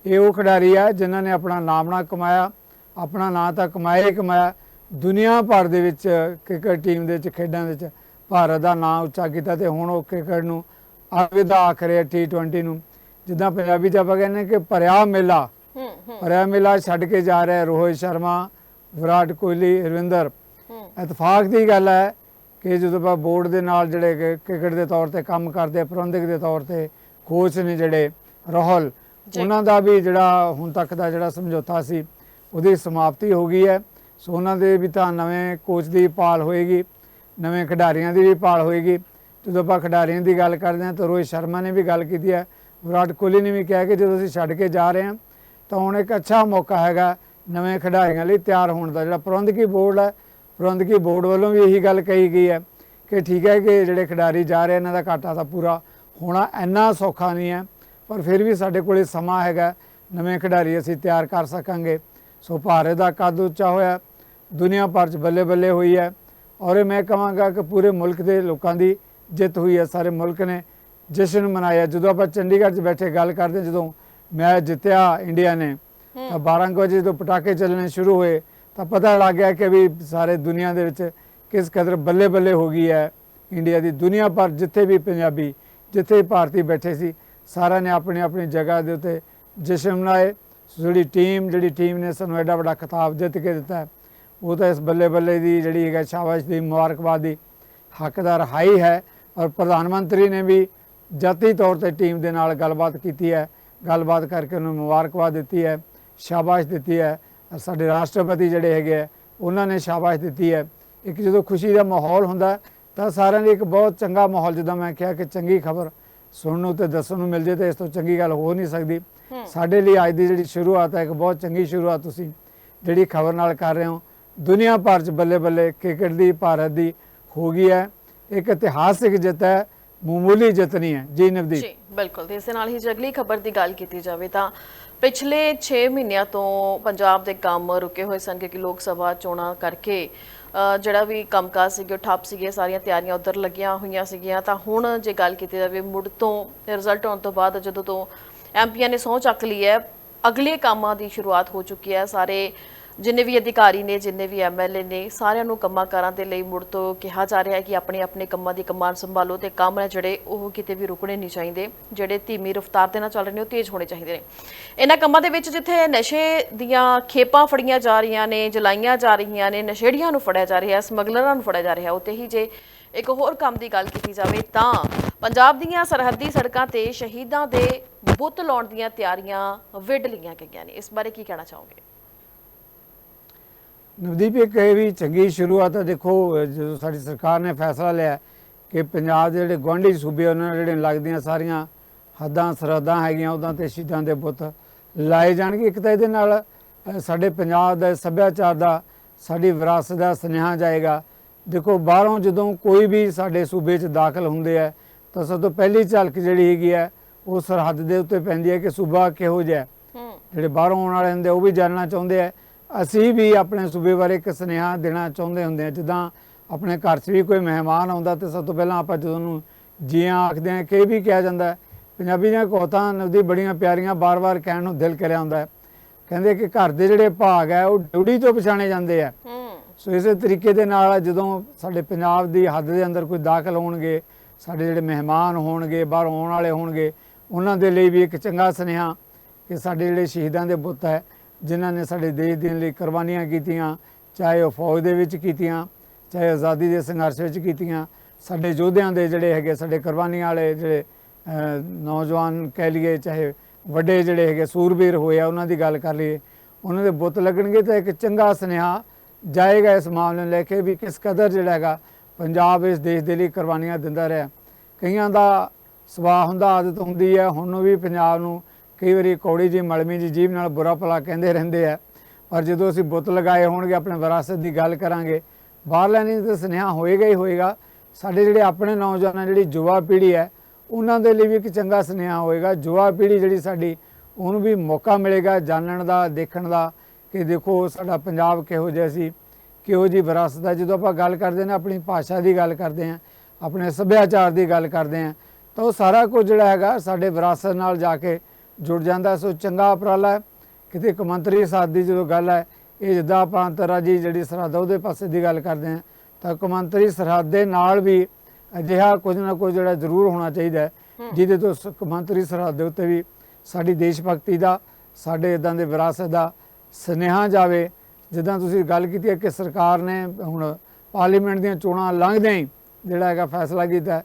[SPEAKER 2] ਇਹ ਉਹ ਖਿਡਾਰੀ ਆ ਜਿਨ੍ਹਾਂ ਨੇ ਆਪਣਾ ਨਾਮ ਨਾ ਕਮਾਇਆ, ਆਪਣਾ ਨਾਂ ਤਾਂ ਕਮਾਇਆ ਹੀ ਕਮਾਇਆ। ਦੁਨੀਆ ਭਰ ਦੇ ਵਿੱਚ ਕ੍ਰਿਕਟ ਟੀਮ ਦੇ ਵਿੱਚ, ਖੇਡਾਂ ਦੇ ਵਿੱਚ ਭਾਰਤ ਦਾ ਨਾਮ ਉੱਚਾ ਕੀਤਾ ਤੇ ਹੁਣ ਉਹ ਕ੍ਰਿਕਟ ਨੂੰ ਅਲਵਿਦਾ ਆਖ ਰਿਹਾ T20 ਨੂੰ। ਜਿੱਦਾਂ ਪੰਜਾਬੀ ਚ ਆਪਾਂ ਕਹਿੰਦੇ ਕਿ ਭਰਿਆ ਮੇਲਾ। ਭਰਿਆ ਮੇਲਾ ਛੱਡ ਕੇ ਜਾ ਰਿਹਾ ਰੋਹਿਤ ਸ਼ਰਮਾ ਵਿਰਾਟ ਕੋਹਲੀ ਰਵਿੰਦਰ। ਇਤਫਾਕ ਦੀ ਗੱਲ ਹੈ ਕਿ ਜਦੋਂ ਆਪਾਂ ਬੋਰਡ ਦੇ ਨਾਲ ਜਿਹੜੇ ਕ੍ਰਿਕਟ ਦੇ ਤੌਰ ਤੇ ਕੰਮ ਕਰਦੇ ਪ੍ਰਬੰਧਕ ਦੇ ਤੌਰ ਤੇ ਕੋਚ ਨੇ ਜਿਹੜੇ ਰਾਹੁਲ। ਉਹਨਾਂ ਦਾ ਵੀ ਜਿਹੜਾ ਹੁਣ ਤੱਕ ਦਾ ਜਿਹੜਾ ਸਮਝੌਤਾ ਸੀ ਉਹਦੀ ਸਮਾਪਤੀ ਹੋ ਗਈ ਹੈ। ਸੋ ਉਹਨਾਂ ਦੇ ਵੀ ਤਾਂ ਨਵੇਂ ਕੋਚ ਦੀ ਭਾਲ ਹੋਏਗੀ। ਨਵੇਂ ਖਿਡਾਰੀਆਂ ਦੀ ਵੀ ਭਾਲ ਹੋਏਗੀ। ਜਦੋਂ ਆਪਾਂ ਖਿਡਾਰੀਆਂ ਦੀ ਗੱਲ ਕਰਦੇ ਹਾਂ ਤਾਂ ਰੋਹਿਤ ਸ਼ਰਮਾ ਨੇ ਵੀ ਗੱਲ ਕੀਤੀ ਹੈ। ਵਿਰਾਟ ਕੋਹਲੀ ਨੇ ਵੀ ਕਿਹਾ ਕਿ ਜਦੋਂ ਅਸੀਂ ਛੱਡ ਕੇ ਜਾ ਰਹੇ ਹਾਂ ਤਾਂ ਹੁਣ ਇੱਕ ਅੱਛਾ ਮੌਕਾ ਹੈਗਾ ਨਵੇਂ ਖਿਡਾਰੀਆਂ ਲਈ ਤਿਆਰ ਹੋਣ ਦਾ। ਜਿਹੜਾ ਪ੍ਰਬੰਧਕੀ ਬੋਰਡ ਹੈ, ਪ੍ਰਬੰਧਕੀ ਬੋਰਡ ਵੱਲੋਂ ਵੀ ਇਹੀ ਗੱਲ ਕਹੀ ਗਈ ਹੈ ਕਿ ਠੀਕ ਹੈ ਕਿ ਜਿਹੜੇ ਖਿਡਾਰੀ ਜਾ ਰਹੇ ਇਹਨਾਂ ਦਾ ਘਾਟਾ ਤਾਂ ਪੂਰਾ ਹੋਣਾ ਇੰਨਾ ਸੌਖਾ ਨਹੀਂ ਹੈ, ਪਰ ਫਿਰ ਵੀ ਸਾਡੇ ਕੋਲੇ ਸਮਾਂ ਹੈਗਾ, ਨਵੇਂ ਖਿਡਾਰੀ ਅਸੀਂ ਤਿਆਰ ਕਰ ਸਕਾਂਗੇ। ਸੋ ਭਾਰਤ ਦਾ ਕੱਦ ਉੱਚਾ ਹੋਇਆ, ਦੁਨੀਆ ਭਰ 'ਚ ਬੱਲੇ ਬੱਲੇ ਹੋਈ ਹੈ। ਔਰ ਇਹ ਮੈਂ ਕਹਾਂਗਾ ਕਿ ਪੂਰੇ ਮੁਲਕ ਦੇ ਲੋਕਾਂ ਦੀ ਜਿੱਤ ਹੋਈ ਹੈ ਸਾਰੇ ਮੁਲਕ ਨੇ ਜਸ਼ਨ ਮਨਾਇਆ। ਜਦੋਂ ਆਪਾਂ ਚੰਡੀਗੜ੍ਹ 'ਚ ਬੈਠੇ ਗੱਲ ਕਰਦੇ ਜਦੋਂ ਮੈਚ ਜਿੱਤਿਆ ਇੰਡੀਆ ਨੇ ਤਾਂ 12 ਕੁ ਵਜੇ ਜਦੋਂ ਪਟਾਕੇ ਚੱਲਣੇ ਸ਼ੁਰੂ ਹੋਏ ਤਾਂ ਪਤਾ ਲੱਗ ਗਿਆ ਕਿ ਵੀ ਸਾਰੇ ਦੁਨੀਆ ਦੇ ਵਿੱਚ ਕਿਸ ਕਦਰ ਬੱਲੇ ਬੱਲੇ ਹੋ ਗਈ ਹੈ। ਇੰਡੀਆ ਦੀ ਦੁਨੀਆ ਭਰ ਜਿੱਥੇ ਵੀ ਪੰਜਾਬੀ ਜਿੱਥੇ ਵੀ ਭਾਰਤੀ ਬੈਠੇ ਸੀ ਸਾਰਿਆਂ ਨੇ ਆਪਣੀ ਆਪਣੀ ਜਗ੍ਹਾ ਦੇ ਉੱਤੇ ਜਸ਼ਨ ਮਨਾਏ। ਜਿਹੜੀ ਟੀਮ ਜਿਹੜੀ ਟੀਮ ਨੇ ਸਾਨੂੰ ਐਡਾ ਵੱਡਾ ਖਿਤਾਬ ਜਿੱਤ ਕੇ ਦਿੱਤਾ ਹੈ, ਉਹ ਤਾਂ ਇਸ ਬੱਲੇ ਬੱਲੇ ਦੀ ਜਿਹੜੀ ਹੈਗਾ ਸ਼ਾਬਾਸ਼ ਦੀ ਮੁਬਾਰਕਬਾਦ ਦੀ ਹੱਕਦਾਰ ਹਾਈ ਹੈ ਔਰ ਪ੍ਰਧਾਨ ਮੰਤਰੀ ਨੇ ਵੀ ਜਾਤੀ ਤੌਰ ਤੇ ਟੀਮ ਦੇ ਨਾਲ ਗੱਲਬਾਤ ਕੀਤੀ ਹੈ ਗੱਲਬਾਤ ਕਰਕੇ ਉਹਨੂੰ ਮੁਬਾਰਕਬਾਦ ਦਿੱਤੀ ਹੈ ਸ਼ਾਬਾਸ਼ ਦਿੱਤੀ ਹੈ ਸਾਡੇ ਰਾਸ਼ਟਰਪਤੀ ਜਿਹੜੇ ਹੈਗੇ ਉਹਨਾਂ ਨੇ ਸ਼ਾਬਾਸ਼ ਦਿੱਤੀ ਹੈ ਇੱਕ ਜਦੋਂ ਖੁਸ਼ੀ ਦਾ ਮਾਹੌਲ ਹੁੰਦਾ ਤਾਂ ਸਾਰਿਆਂ ਲਈ ਇੱਕ ਬਹੁਤ ਚੰਗਾ ਮਾਹੌਲ ਜਿੱਦਾਂ ਮੈਂ ਕਿਹਾ ਕਿ ਚੰਗੀ ਖਬਰ ਸੁਣਨ ਨੂੰ ਤੇ ਦੱਸਣ ਨੂੰ ਮਿਲ ਜੇ ਤੇ ਇਸ ਤੋਂ ਚੰਗੀ ਗੱਲ ਹੋ ਨਹੀਂ ਸਕਦੀ। ਸਾਡੇ ਲਈ ਅੱਜ ਦੀ ਜਿਹੜੀ ਸ਼ੁਰੂਆਤ ਹੈ ਇੱਕ ਬਹੁਤ ਚੰਗੀ ਸ਼ੁਰੂਆਤ ਤੁਸੀਂ ਜਿਹੜੀ ਖਬਰ ਨਾਲ ਕਰ ਰਹੇ ਹੋ ਦੁਨੀਆ ਭਰ 'ਚ ਬੱਲੇ ਬੱਲੇ ਕ੍ਰਿਕਟ ਦੀ, ਭਾਰਤ ਦੀ ਹੋ ਗਈ ਹੈ। ਇੱਕ ਇਤਿਹਾਸਿਕ ਜਿੱਤ ਹੈ, ਮਾਮੂਲੀ ਜਿੱਤ ਨਹੀਂ ਹੈ। ਜੀ ਨਵਦੀਪ।
[SPEAKER 1] ਜੀ, ਬਿਲਕੁਲ। ਇਸ ਦੇ ਨਾਲ ਹੀ ਜੇ ਅਗਲੀ ਖਬਰ ਦੀ ਗੱਲ ਕੀਤੀ ਜਾਵੇ ਤਾਂ ਪਿਛਲੇ 6 ਮਹੀਨਿਆਂ ਤੋਂ ਪੰਜਾਬ ਦੇ ਕੰਮ ਰੁਕੇ ਹੋਏ ਸਨ ਕਿ ਲੋਕ ਸਭਾ ਚੋਣਾਂ ਕਰਕੇ ਜਿਹੜਾ ਵੀ ਕੰਮਕਾਜ ਸੀਗੇ, ਉਹ ਠੱਪ ਸੀਗੇ, ਸਾਰੀਆਂ ਤਿਆਰੀਆਂ ਉਧਰ ਲੱਗੀਆਂ ਹੋਈਆਂ ਸੀਗੀਆਂ। ਤਾਂ ਹੁਣ ਜੇ ਗੱਲ ਕੀਤੀ ਜਾਵੇ, ਮੁੜ ਤੋਂ ਰਿਜ਼ਲਟ ਆਉਣ ਤੋਂ ਬਾਅਦ ਜਦੋਂ ਤੋਂ ਐਮਪੀਆਂ ਨੇ ਸਹੁੰ ਚੱਕ ਲਈ ਹੈ, ਅਗਲੇ ਕੰਮਾਂ ਦੀ ਸ਼ੁਰੂਆਤ ਹੋ ਚੁੱਕੀ ਹੈ। ਸਾਰੇ ਜਿੰਨੇ ਵੀ ਅਧਿਕਾਰੀ ਨੇ, ਜਿੰਨੇ ਵੀ ਐਮਐਲਏ ਨੇ, ਸਾਰਿਆਂ ਨੂੰ ਕੰਮਾਂ ਕਾਰਾਂ ਦੇ ਲਈ ਮੁੜ ਤੋਂ ਕਿਹਾ ਜਾ ਰਿਹਾ ਹੈ ਕਿ ਆਪਣੇ ਆਪਣੇ ਕੰਮਾਂ ਦੀ ਕਮਾਨ ਸੰਭਾਲੋ ਤੇ ਕੰਮ ਨੇ ਜਿਹੜੇ ਉਹ ਕਿਤੇ ਵੀ ਰੁਕਣੇ ਨਹੀਂ ਚਾਹੀਦੇ, ਜਿਹੜੇ ਧੀਮੀ ਰਫ਼ਤਾਰ ਦੇ ਨਾਲ ਚੱਲ ਰਹੇ ਨੇ ਉਹ ਤੇਜ਼ ਹੋਣੇ ਚਾਹੀਦੇ ਨੇ। ਇਹਨਾਂ ਕੰਮਾਂ ਦੇ ਵਿੱਚ ਜਿੱਥੇ ਨਸ਼ੇ ਦੀਆਂ ਖੇਪਾਂ ਫੜੀਆਂ ਜਾ ਰਹੀਆਂ ਨੇ, ਜਲਾਈਆਂ ਜਾ ਰਹੀਆਂ ਨੇ, ਨਸ਼ੇੜੀਆਂ ਨੂੰ ਫੜਿਆ ਜਾ ਰਿਹਾ, ਸਮਗਲਰਾਂ ਨੂੰ ਫੜਿਆ ਜਾ ਰਿਹਾ, ਉੱਥੇ ਹੀ ਜੇ ਇੱਕ ਹੋਰ ਕੰਮ ਦੀ ਗੱਲ ਕੀਤੀ ਜਾਵੇ ਤਾਂ ਪੰਜਾਬ ਦੀਆਂ ਸਰਹੱਦੀ ਸੜਕਾਂ ਤੇ ਸ਼ਹੀਦਾਂ ਦੇ ਬੁੱਤ ਲਾਉਣ ਦੀਆਂ ਤਿਆਰੀਆਂ ਵਿੱਢ ਲਈਆਂ ਗਈਆਂ ਨੇ। ਇਸ ਬਾਰੇ ਕੀ ਕਹਿਣਾ ਚਾਹੋਗੇ?
[SPEAKER 2] ਨਵਦੀਪ ਇਹ ਵੀ ਚੰਗੀ ਸ਼ੁਰੂਆਤ ਹੈ ਦੇਖੋ ਜਦੋਂ ਸਾਡੀ ਸਰਕਾਰ ਨੇ ਫੈਸਲਾ ਲਿਆ ਕਿ ਪੰਜਾਬ ਦੇ ਜਿਹੜੇ ਗੁਆਂਢੀ ਸੂਬੇ ਉਹਨਾਂ ਨਾਲ ਜਿਹੜੇ ਲੱਗਦੀਆਂ ਸਾਰੀਆਂ ਹੱਦਾਂ ਸਰਹੱਦਾਂ ਹੈਗੀਆਂ ਉਹਨਾਂ ਤੇ ਸ਼ਹੀਦਾਂ ਦੇ ਬੁੱਤ ਲਾਏ ਜਾਣਗੇ। ਇੱਕ ਤਾਂ ਇਹਦੇ ਨਾਲ ਸਾਡੇ ਪੰਜਾਬ ਦਾ ਸੱਭਿਆਚਾਰ ਦਾ ਸਾਡੀ ਵਿਰਾਸਤ ਦਾ ਸੁਨੇਹਾ ਜਾਏਗਾ। ਦੇਖੋ ਬਾਹਰੋਂ ਜਦੋਂ ਕੋਈ ਵੀ ਸਾਡੇ ਸੂਬੇ 'ਚ ਦਾਖਲ ਹੁੰਦੇ ਆ ਤਾਂ ਸਭ ਤੋਂ ਪਹਿਲੀ ਝਲਕ ਜਿਹੜੀ ਹੈਗੀ ਹੈ ਉਹ ਸਰਹੱਦ ਦੇ ਉੱਤੇ ਪੈਂਦੀ ਹੈ ਕਿ ਸੂਬਾ ਕਿਹੋ ਜਿਹਾ ਜਿਹੜੇ ਬਾਹਰੋਂ ਆਉਣ ਵਾਲੇ ਹੁੰਦੇ ਉਹ ਵੀ ਜਾਣਨਾ ਚਾਹੁੰਦੇ ਆ। ਅਸੀਂ ਵੀ ਆਪਣੇ ਸੂਬੇ ਬਾਰੇ ਇੱਕ ਸੁਨੇਹਾ ਦੇਣਾ ਚਾਹੁੰਦੇ ਹੁੰਦੇ ਆ ਜਿੱਦਾਂ ਆਪਣੇ ਘਰ 'ਚ ਵੀ ਕੋਈ ਮਹਿਮਾਨ ਆਉਂਦਾ ਤੇ ਸਭ ਤੋਂ ਪਹਿਲਾਂ ਆਪਾਂ ਜਦੋਂ ਉਹਨੂੰ ਜੀਆਂ ਆਖਦੇ ਆ ਕਿ ਇਹ ਵੀ ਕਿਹਾ ਜਾਂਦਾ। ਪੰਜਾਬੀ ਦੀਆਂ ਕਹਤਾਂ ਨਵਦੀ ਬੜੀਆਂ ਪਿਆਰੀਆਂ ਬਾਰ-ਬਾਰ ਕਹਿਣ ਨੂੰ ਦਿਲ ਕਰਿਆ ਹੁੰਦਾ। ਕਹਿੰਦੇ ਕਿ ਘਰ ਦੇ ਜਿਹੜੇ ਭਾਗ ਹੈ ਉਹ ਡਿਊਟੀ ਤੋਂ ਪਛਾਣੇ ਜਾਂਦੇ ਆ ਸੋ ਇਸੇ ਤਰੀਕੇ ਦੇ ਨਾਲ ਜਦੋਂ ਸਾਡੇ ਪੰਜਾਬ ਦੀ ਹੱਦ ਦੇ ਅੰਦਰ ਕੋਈ ਦਾਖਲ ਹੋਣਗੇ ਸਾਡੇ ਜਿਹੜੇ ਮਹਿਮਾਨ ਹੋਣਗੇ ਬਾਹਰੋਂ ਆਉਣ ਵਾਲੇ ਹੋਣਗੇ ਉਹਨਾਂ ਦੇ ਲਈ ਵੀ ਇੱਕ ਚੰਗਾ ਸੁਨੇਹਾ ਕਿ ਸਾਡੇ ਜਿਹੜੇ ਸ਼ਹੀਦਾਂ ਦੇ ਬੁੱਤ ਹੈ ਜਿਨ੍ਹਾਂ ਨੇ ਸਾਡੇ ਦੇਸ਼ ਦੇ ਲਈ ਕੁਰਬਾਨੀਆਂ ਕੀਤੀਆਂ, ਚਾਹੇ ਉਹ ਫੌਜ ਦੇ ਵਿੱਚ ਕੀਤੀਆਂ, ਚਾਹੇ ਆਜ਼ਾਦੀ ਦੇ ਸੰਘਰਸ਼ ਵਿੱਚ ਕੀਤੀਆਂ, ਸਾਡੇ ਯੋਧਿਆਂ ਦੇ ਜਿਹੜੇ ਹੈਗੇ, ਸਾਡੇ ਕੁਰਬਾਨੀਆਂ ਵਾਲੇ ਜਿਹੜੇ ਨੌਜਵਾਨ ਕਹਿ ਲਈਏ, ਚਾਹੇ ਵੱਡੇ ਜਿਹੜੇ ਹੈਗੇ, ਸੂਰਬੀਰ ਹੋਏ ਆ, ਉਹਨਾਂ ਦੀ ਗੱਲ ਕਰ ਲਈਏ, ਉਹਨਾਂ ਦੇ ਬੁੱਤ ਲੱਗਣਗੇ ਤਾਂ ਇੱਕ ਚੰਗਾ ਸੁਨੇਹਾ ਜਾਏਗਾ ਇਸ ਮਾਮਲੇ ਨੂੰ ਲੈ ਕੇ ਵੀ ਕਿਸ ਕਦਰ ਜਿਹੜਾ ਹੈਗਾ, ਪੰਜਾਬ ਇਸ ਦੇਸ਼ ਦੇ ਲਈ ਕੁਰਬਾਨੀਆਂ ਦਿੰਦਾ ਰਿਹਾ। ਕਈਆਂ ਦਾ ਸੁਭਾਅ ਹੁੰਦਾ, ਆਦਤ ਹੁੰਦੀ ਹੈ, ਹੁਣ ਵੀ ਪੰਜਾਬ ਨੂੰ ਕਈ ਵਾਰੀ ਕੌੜੀ ਜੀ ਮਲਮੀ ਜੀ ਜੀਭ ਨਾਲ ਬੁਰਾ ਭਲਾ ਕਹਿੰਦੇ ਰਹਿੰਦੇ ਆ। ਪਰ ਜਦੋਂ ਅਸੀਂ ਬੁੱਤ ਲਗਾਏ ਹੋਣਗੇ, ਆਪਣੇ ਵਿਰਾਸਤ ਦੀ ਗੱਲ ਕਰਾਂਗੇ, ਬਾਹਰਲਿਆਂ ਨੇ ਤਾਂ ਸੁਨੇਹਾ ਹੋਏਗਾ ਹੀ ਹੋਏਗਾ। ਸਾਡੇ ਜਿਹੜੇ ਆਪਣੇ ਨੌਜਵਾਨਾਂ, ਜਿਹੜੀ ਯੁਵਾ ਪੀੜ੍ਹੀ ਹੈ, ਉਹਨਾਂ ਦੇ ਲਈ ਵੀ ਇੱਕ ਚੰਗਾ ਸੁਨੇਹਾ ਹੋਏਗਾ। ਯੁਵਾ ਪੀੜ੍ਹੀ ਜਿਹੜੀ ਸਾਡੀ, ਉਹਨੂੰ ਵੀ ਮੌਕਾ ਮਿਲੇਗਾ ਜਾਣਨ ਦਾ, ਦੇਖਣ ਦਾ ਕਿ ਦੇਖੋ, ਸਾਡਾ ਪੰਜਾਬ ਕਿਹੋ ਜਿਹਾ ਸੀ, ਕਿਹੋ ਜੀ ਵਿਰਾਸਤ ਹੈ। ਜਦੋਂ ਆਪਾਂ ਗੱਲ ਕਰਦੇ ਨੇ, ਆਪਣੀ ਭਾਸ਼ਾ ਦੀ ਗੱਲ ਕਰਦੇ ਹਾਂ, ਆਪਣੇ ਸੱਭਿਆਚਾਰ ਦੀ ਗੱਲ ਕਰਦੇ ਹਾਂ, ਤਾਂ ਉਹ ਸਾਰਾ ਕੁਝ ਜਿਹੜਾ ਹੈਗਾ ਸਾਡੇ ਵਿਰਾਸਤ ਨਾਲ ਜਾ ਕੇ ਜੁੜ ਜਾਂਦਾ ਸੋ ਚੰਗਾ ਉਪਰਾਲਾ ਹੈ। ਕਿਤੇ ਕੌਮਾਂਤਰੀ ਸਾਥ ਦੀ ਜਦੋਂ ਗੱਲ ਹੈ ਇਹ ਜਿੱਦਾਂ ਆਪਾਂ ਅੰਤਰਰਾਜੀ ਜਿਹੜੀ ਸਰਹੱਦ ਆ ਉਹਦੇ ਪਾਸੇ ਦੀ ਗੱਲ ਕਰਦੇ ਹਾਂ ਤਾਂ ਕੌਮਾਂਤਰੀ ਸਰਹੱਦ ਦੇ ਨਾਲ ਵੀ ਅਜਿਹਾ ਕੁਝ ਨਾ ਕੁਝ ਜਿਹੜਾ ਜ਼ਰੂਰ ਹੋਣਾ ਚਾਹੀਦਾ ਜਿਹਦੇ ਤੋਂ ਕੌਮਾਂਤਰੀ ਸਰਹੱਦ ਦੇ ਉੱਤੇ ਵੀ ਸਾਡੀ ਦੇਸ਼ ਭਗਤੀ ਦਾ ਸਾਡੇ ਇਦਾਂ ਦੇ ਵਿਰਾਸਤ ਦਾ ਸੁਨੇਹਾ ਜਾਵੇ। ਜਿੱਦਾਂ ਤੁਸੀਂ ਗੱਲ ਕੀਤੀ ਹੈ ਕਿ ਸਰਕਾਰ ਨੇ ਹੁਣ ਪਾਰਲੀਮੈਂਟ ਦੀਆਂ ਚੋਣਾਂ ਲੰਘਦਿਆਂ ਹੀ ਜਿਹੜਾ ਹੈਗਾ ਫੈਸਲਾ ਕੀਤਾ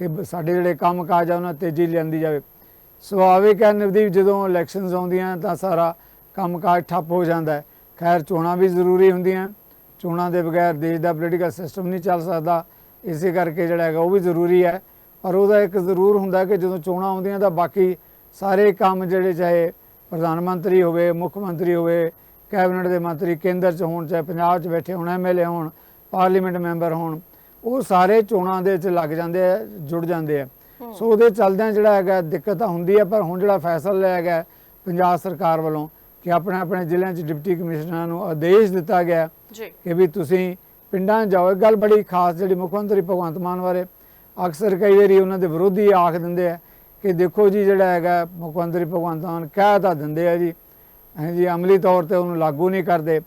[SPEAKER 2] ਕਿ ਸਾਡੇ ਜਿਹੜੇ ਕੰਮ ਕਾਜ ਆ ਉਹਨਾਂ ਤੇਜ਼ੀ ਲਿਆਂਦੀ ਜਾਵੇ। ਸੁਭਾਵਿਕ ਹੈ ਨਵਦੀਪ ਜਦੋਂ ਇਲੈਕਸ਼ਨਸ ਆਉਂਦੀਆਂ ਤਾਂ ਸਾਰਾ ਕੰਮ ਕਾਜ ਠੱਪ ਹੋ ਜਾਂਦਾ ਹੈ। ਖੈਰ, ਚੋਣਾਂ ਵੀ ਜ਼ਰੂਰੀ ਹੁੰਦੀਆਂ। ਚੋਣਾਂ ਦੇ ਬਗੈਰ ਦੇਸ਼ ਦਾ ਪੋਲੀਟੀਕਲ ਸਿਸਟਮ ਨਹੀਂ ਚੱਲ ਸਕਦਾ। ਇਸੇ ਕਰਕੇ ਜਿਹੜਾ ਹੈਗਾ ਉਹ ਵੀ ਜ਼ਰੂਰੀ ਹੈ। ਪਰ ਉਹਦਾ ਇੱਕ ਜ਼ਰੂਰ ਹੁੰਦਾ ਕਿ ਜਦੋਂ ਚੋਣਾਂ ਆਉਂਦੀਆਂ ਤਾਂ ਬਾਕੀ ਸਾਰੇ ਕੰਮ ਜਿਹੜੇ ਚਾਹੇ ਪ੍ਰਧਾਨ ਮੰਤਰੀ ਹੋਵੇ, ਮੁੱਖ ਮੰਤਰੀ ਹੋਵੇ, ਕੈਬਨਿਟ ਦੇ ਮੰਤਰੀ, ਕੇਂਦਰ 'ਚ ਹੋਣ, ਚਾਹੇ ਪੰਜਾਬ 'ਚ ਬੈਠੇ ਹੋਣ ਐਮਐਲਏ ਹੋਣ, ਪਾਰਲੀਮੈਂਟ ਮੈਂਬਰ ਹੋਣ, ਉਹ ਸਾਰੇ ਚੋਣਾਂ ਦੇ ਵਿੱਚ ਲੱਗ ਜਾਂਦੇ ਆ, ਜੁੜ ਜਾਂਦੇ ਆ। ਸੋ ਉਹਦੇ ਚੱਲਦਿਆਂ ਜਿਹੜਾ ਹੈਗਾ ਦਿੱਕਤ ਤਾਂ ਹੁੰਦੀ ਹੈ ਪਰ ਹੁਣ ਜਿਹੜਾ ਫੈਸਲਾ ਲਿਆ ਗਿਆ ਪੰਜਾਬ ਸਰਕਾਰ ਵੱਲੋਂ ਕਿ ਆਪਣੇ ਆਪਣੇ ਜ਼ਿਲ੍ਹਿਆਂ 'ਚ ਡਿਪਟੀ ਕਮਿਸ਼ਨਰਾਂ ਨੂੰ ਆਦੇਸ਼ ਦਿੱਤਾ ਗਿਆ
[SPEAKER 1] ਜੀ।
[SPEAKER 2] ਕਿ ਵੀ ਤੁਸੀਂ ਪਿੰਡਾਂ ਜਾਓ। ਇਹ ਗੱਲ ਬੜੀ ਖਾਸ ਜਿਹੜੀ ਮੁੱਖ ਮੰਤਰੀ ਭਗਵੰਤ ਮਾਨ ਬਾਰੇ ਅਕਸਰ ਕਈ ਵਾਰੀ ਉਹਨਾਂ ਦੇ ਵਿਰੋਧੀ ਆਖ ਦਿੰਦੇ ਆ ਕਿ ਦੇਖੋ ਜੀ ਜਿਹੜਾ ਹੈਗਾ ਮੁੱਖ ਮੰਤਰੀ ਭਗਵੰਤ ਮਾਨ ਕਹਿ ਤਾਂ ਦਿੰਦੇ ਆ ਜੀ ਜੀ ਅਮਲੀ ਤੌਰ ਤੇ ਉਹਨੂੰ ਲਾਗੂ ਨਹੀਂ ਕਰਦੇ।